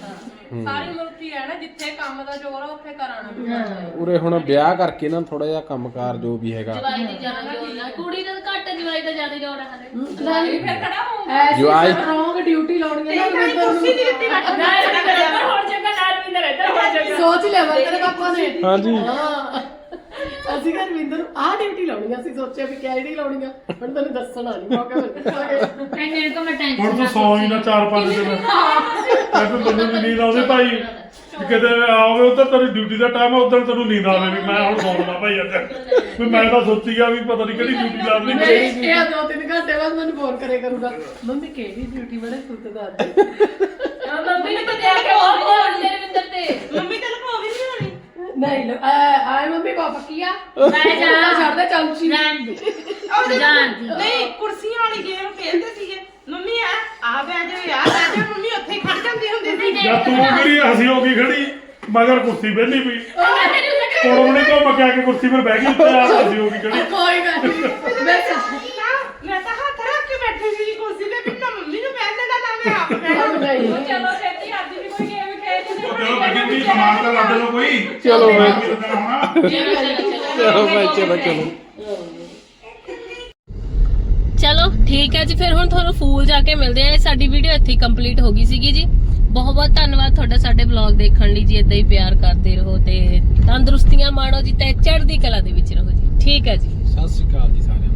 ਸਾਰੀ ਮੁਲਕੀ ਰਹਿਣਾ ਜਿੱਥੇ ਕੰਮ ਦਾ ਜ਼ੋਰ ਆ ਉੱਥੇ ਕਰਾਣਾ ਉਰੇ ਹੁਣ ਵਿਆਹ ਕਰਕੇ ਨਾ ਥੋੜਾ ਜਿਹਾ ਕੰਮਕਾਰ ਜੋ ਵੀ ਹੈਗਾ। ਜਵਾਈ ਦੀ ਜ਼ਿਆਦਾ ਜੋਰ ਨਾ। ਕੁੜੀ ਦਾ ਘੱਟ ਜਵਾਈ ਦਾ ਜ਼ਿਆਦਾ ਜੋਰ ਆ ਹਲੇ। ਨਹੀਂ ਫਿਰ ਖੜਾ ਹੋਊਗਾ? ਐਸੀ ਜੋ ਆਈ- ਸਟਰੋਂਗ ਡਿਊਟੀ ਲਾਉਣੀ ਹੈ ਨਾ। ਨਹੀਂ ਦਿੱਤੀ ਨਾ ਇੱਧਰ ਹੋਰ ਜਗ੍ਹਾ ਨਾਲ ਵੀ ਨਾ ਰਹਿਦਾ ਹੋਰ ਜਗ੍ਹਾ। ਸੋਚ ਲਿਆ ਵਾ ਤੇਰੇ ਪਾਪਾ ਨੇ। ਹਾਂਜੀ। ਹਾਂ। ਅਸੀਂ ਘਰ ਵਿੰਦਰ ਨੂੰ ਆਹ ਡਿਊਟੀ ਲਾਉਣੀ ਆ ਅਸੀਂ ਸੋਚਿਆ ਵੀ ਕਿਹੜੀ ਲਾਉਣੀ ਆ ਹੁਣ ਤੈਨੂੰ ਦੱਸਣਾ ਨਹੀਂ ਮੌਕਾ ਮਿਲ ਮੈਂ ਹੁਣ ਟੈਨਸ਼ਨ ਤੂੰ ਸੌ ਹੀ ਨਾ ਚਾਰ ਪੰਜ ਦਿਨ। ਮੈਂ ਤਾਂ ਮੈਨੂੰ ਵੀ ਨੀਂਦ ਆਉਂਦੀ ਭਾਈ ਕਿਤੇ ਆਵੇ ਉਧਰ ਤੇਰੀ ਡਿਊਟੀ ਦਾ ਟਾਈਮ ਹੈ ਉਧਰ ਤੈਨੂੰ ਨੀਂਦ ਆਵੇ ਵੀ ਮੈਂ ਹੁਣ ਸੌਣਾ ਭਾਈ ਅੱਜ। ਵੀ ਮੈਂ ਤਾਂ ਸੋਚੀਗਾ ਵੀ ਪਤਾ ਨਹੀਂ ਕਿਹੜੀ ਡਿਊਟੀ ਲਾ ਲਈ ਇਹ ਦੋ ਤਿੰਨ ਘੰਟੇ ਬਾਅਦ ਮੈਨੂੰ ਫੋਨ ਕਰੇ ਕਰੂਗਾ। ਮੰਮੀ ਕਿਹੜੀ ਡਿਊਟੀ ਬੜੇ ਸੁੱਤ ਦਾ। ਅੱਜ ਮੰਮੀ ਨੇ ਪਤਾ ਕਿ ਉਹ ਬੋਲ ਤੇਰੇ ਵਿੰਦਰ ਤੇ। ਮੰਮੀ ਤੈਨੂੰ ਭੋਗ ਵੀ ਨਹੀਂ ਲੋ ਆਏ ਮੰਮੀ ਪਾਪਾ ਕੀ ਆ? ਮੈਂ ਜਾ ਛੱਡ ਦੇ ਚਮਚੀ ਰਹਿਣ ਦੇ ਜਦੋਂ- ਜਾਣਦੀ। ਨਹੀਂ ਕੁਰਸੀਆਂ ਵਾਲੀ ਗੇਮ ਖੇਡਦੇ ਸੀਗੇ। ਮੰਮੀ ਆ ਆ ਬੈ ਜਾ ਆ ਬੈ ਜਾ ਮੰਮੀ ਉੱਥੇ ਹੀ ਖੜ ਜਾਂਦੀ ਹੁੰਦੀ ਸੀ। ਜਾਂ ਤੂੰ ਕਿਹੜੀ ਹਸੀ ਹੋ ਗਈ ਖੜੀ? ਮਗਰ ਕੁਰਸੀ ਵਿਹਲੀ ਪਈ। ਕੋਲੋਂ ਨੇ ਤੋਂ ਮਕਿਆ ਕੇ ਕੁਰਸੀ 'ਤੇ ਬਹਿ ਗਈ ਤੇ ਆ ਹਸੀ ਹੋ ਗਈ ਖੜੀ? ਕੋਈ ਗੱਲ ਨਹੀਂ ਮੈਂ ਮੈਂ ਤਾਂ ਹੱਥ ਰੱਖ ਕੇ ਬੈਠੀ ਸੀ ਕੁਰਸੀ ਤੇ ਵੀ ਨਾ ਮੰਮੀ ਨੂੰ ਬਹਿਣ ਦੇਣਾ ਨਾ ਮੈਂ ਆਪ ਨਹੀਂ। ਚਲੋ ਛੇਤੀ ਅੱਜ ਵੀ ਕੋਈ ਗੇਮ ਖੇਡਦੇ ਚਲੋ ਸਮਾਨ ਤਾਂ ਲਓ ਕੋਈ। ਠੀਕ ਹੈ ਜੀ ਫਿਰ ਹੁਣ ਤੁਹਾਨੂੰ ਫੂਲ ਜਾ ਕੇ ਮਿਲਦੇ ਆ ਇਹ ਸਾਡੀ ਵੀਡੀਓ ਇੱਥੇ ਕੰਪਲੀਟ ਹੋ ਗਈ ਸੀਗੀ ਜੀ। ਬਹੁਤ ਬਹੁਤ ਧੰਨਵਾਦ ਤੁਹਾਡਾ ਸਾਡੇ ਵਲੌਗ ਦੇਖਣ ਲਈ ਜੀ। ਇਦਾਂ ਹੀ ਪਿਆਰ ਕਰਦੇ ਰਹੋ ਤੇ ਤੰਦਰੁਸਤੀਆਂ ਮਾਣੋ ਜੀ ਤੇ ਚੜ੍ਹਦੀ ਕਲਾ ਦੇ ਵਿੱਚ ਰਹੋ ਜੀ। ਠੀਕ ਹੈ ਜੀ। ਸਤਿ ਸ਼੍ਰੀ ਅਕਾਲ ਜੀ ਸਾਰਿਆਂ ਨੂੰ।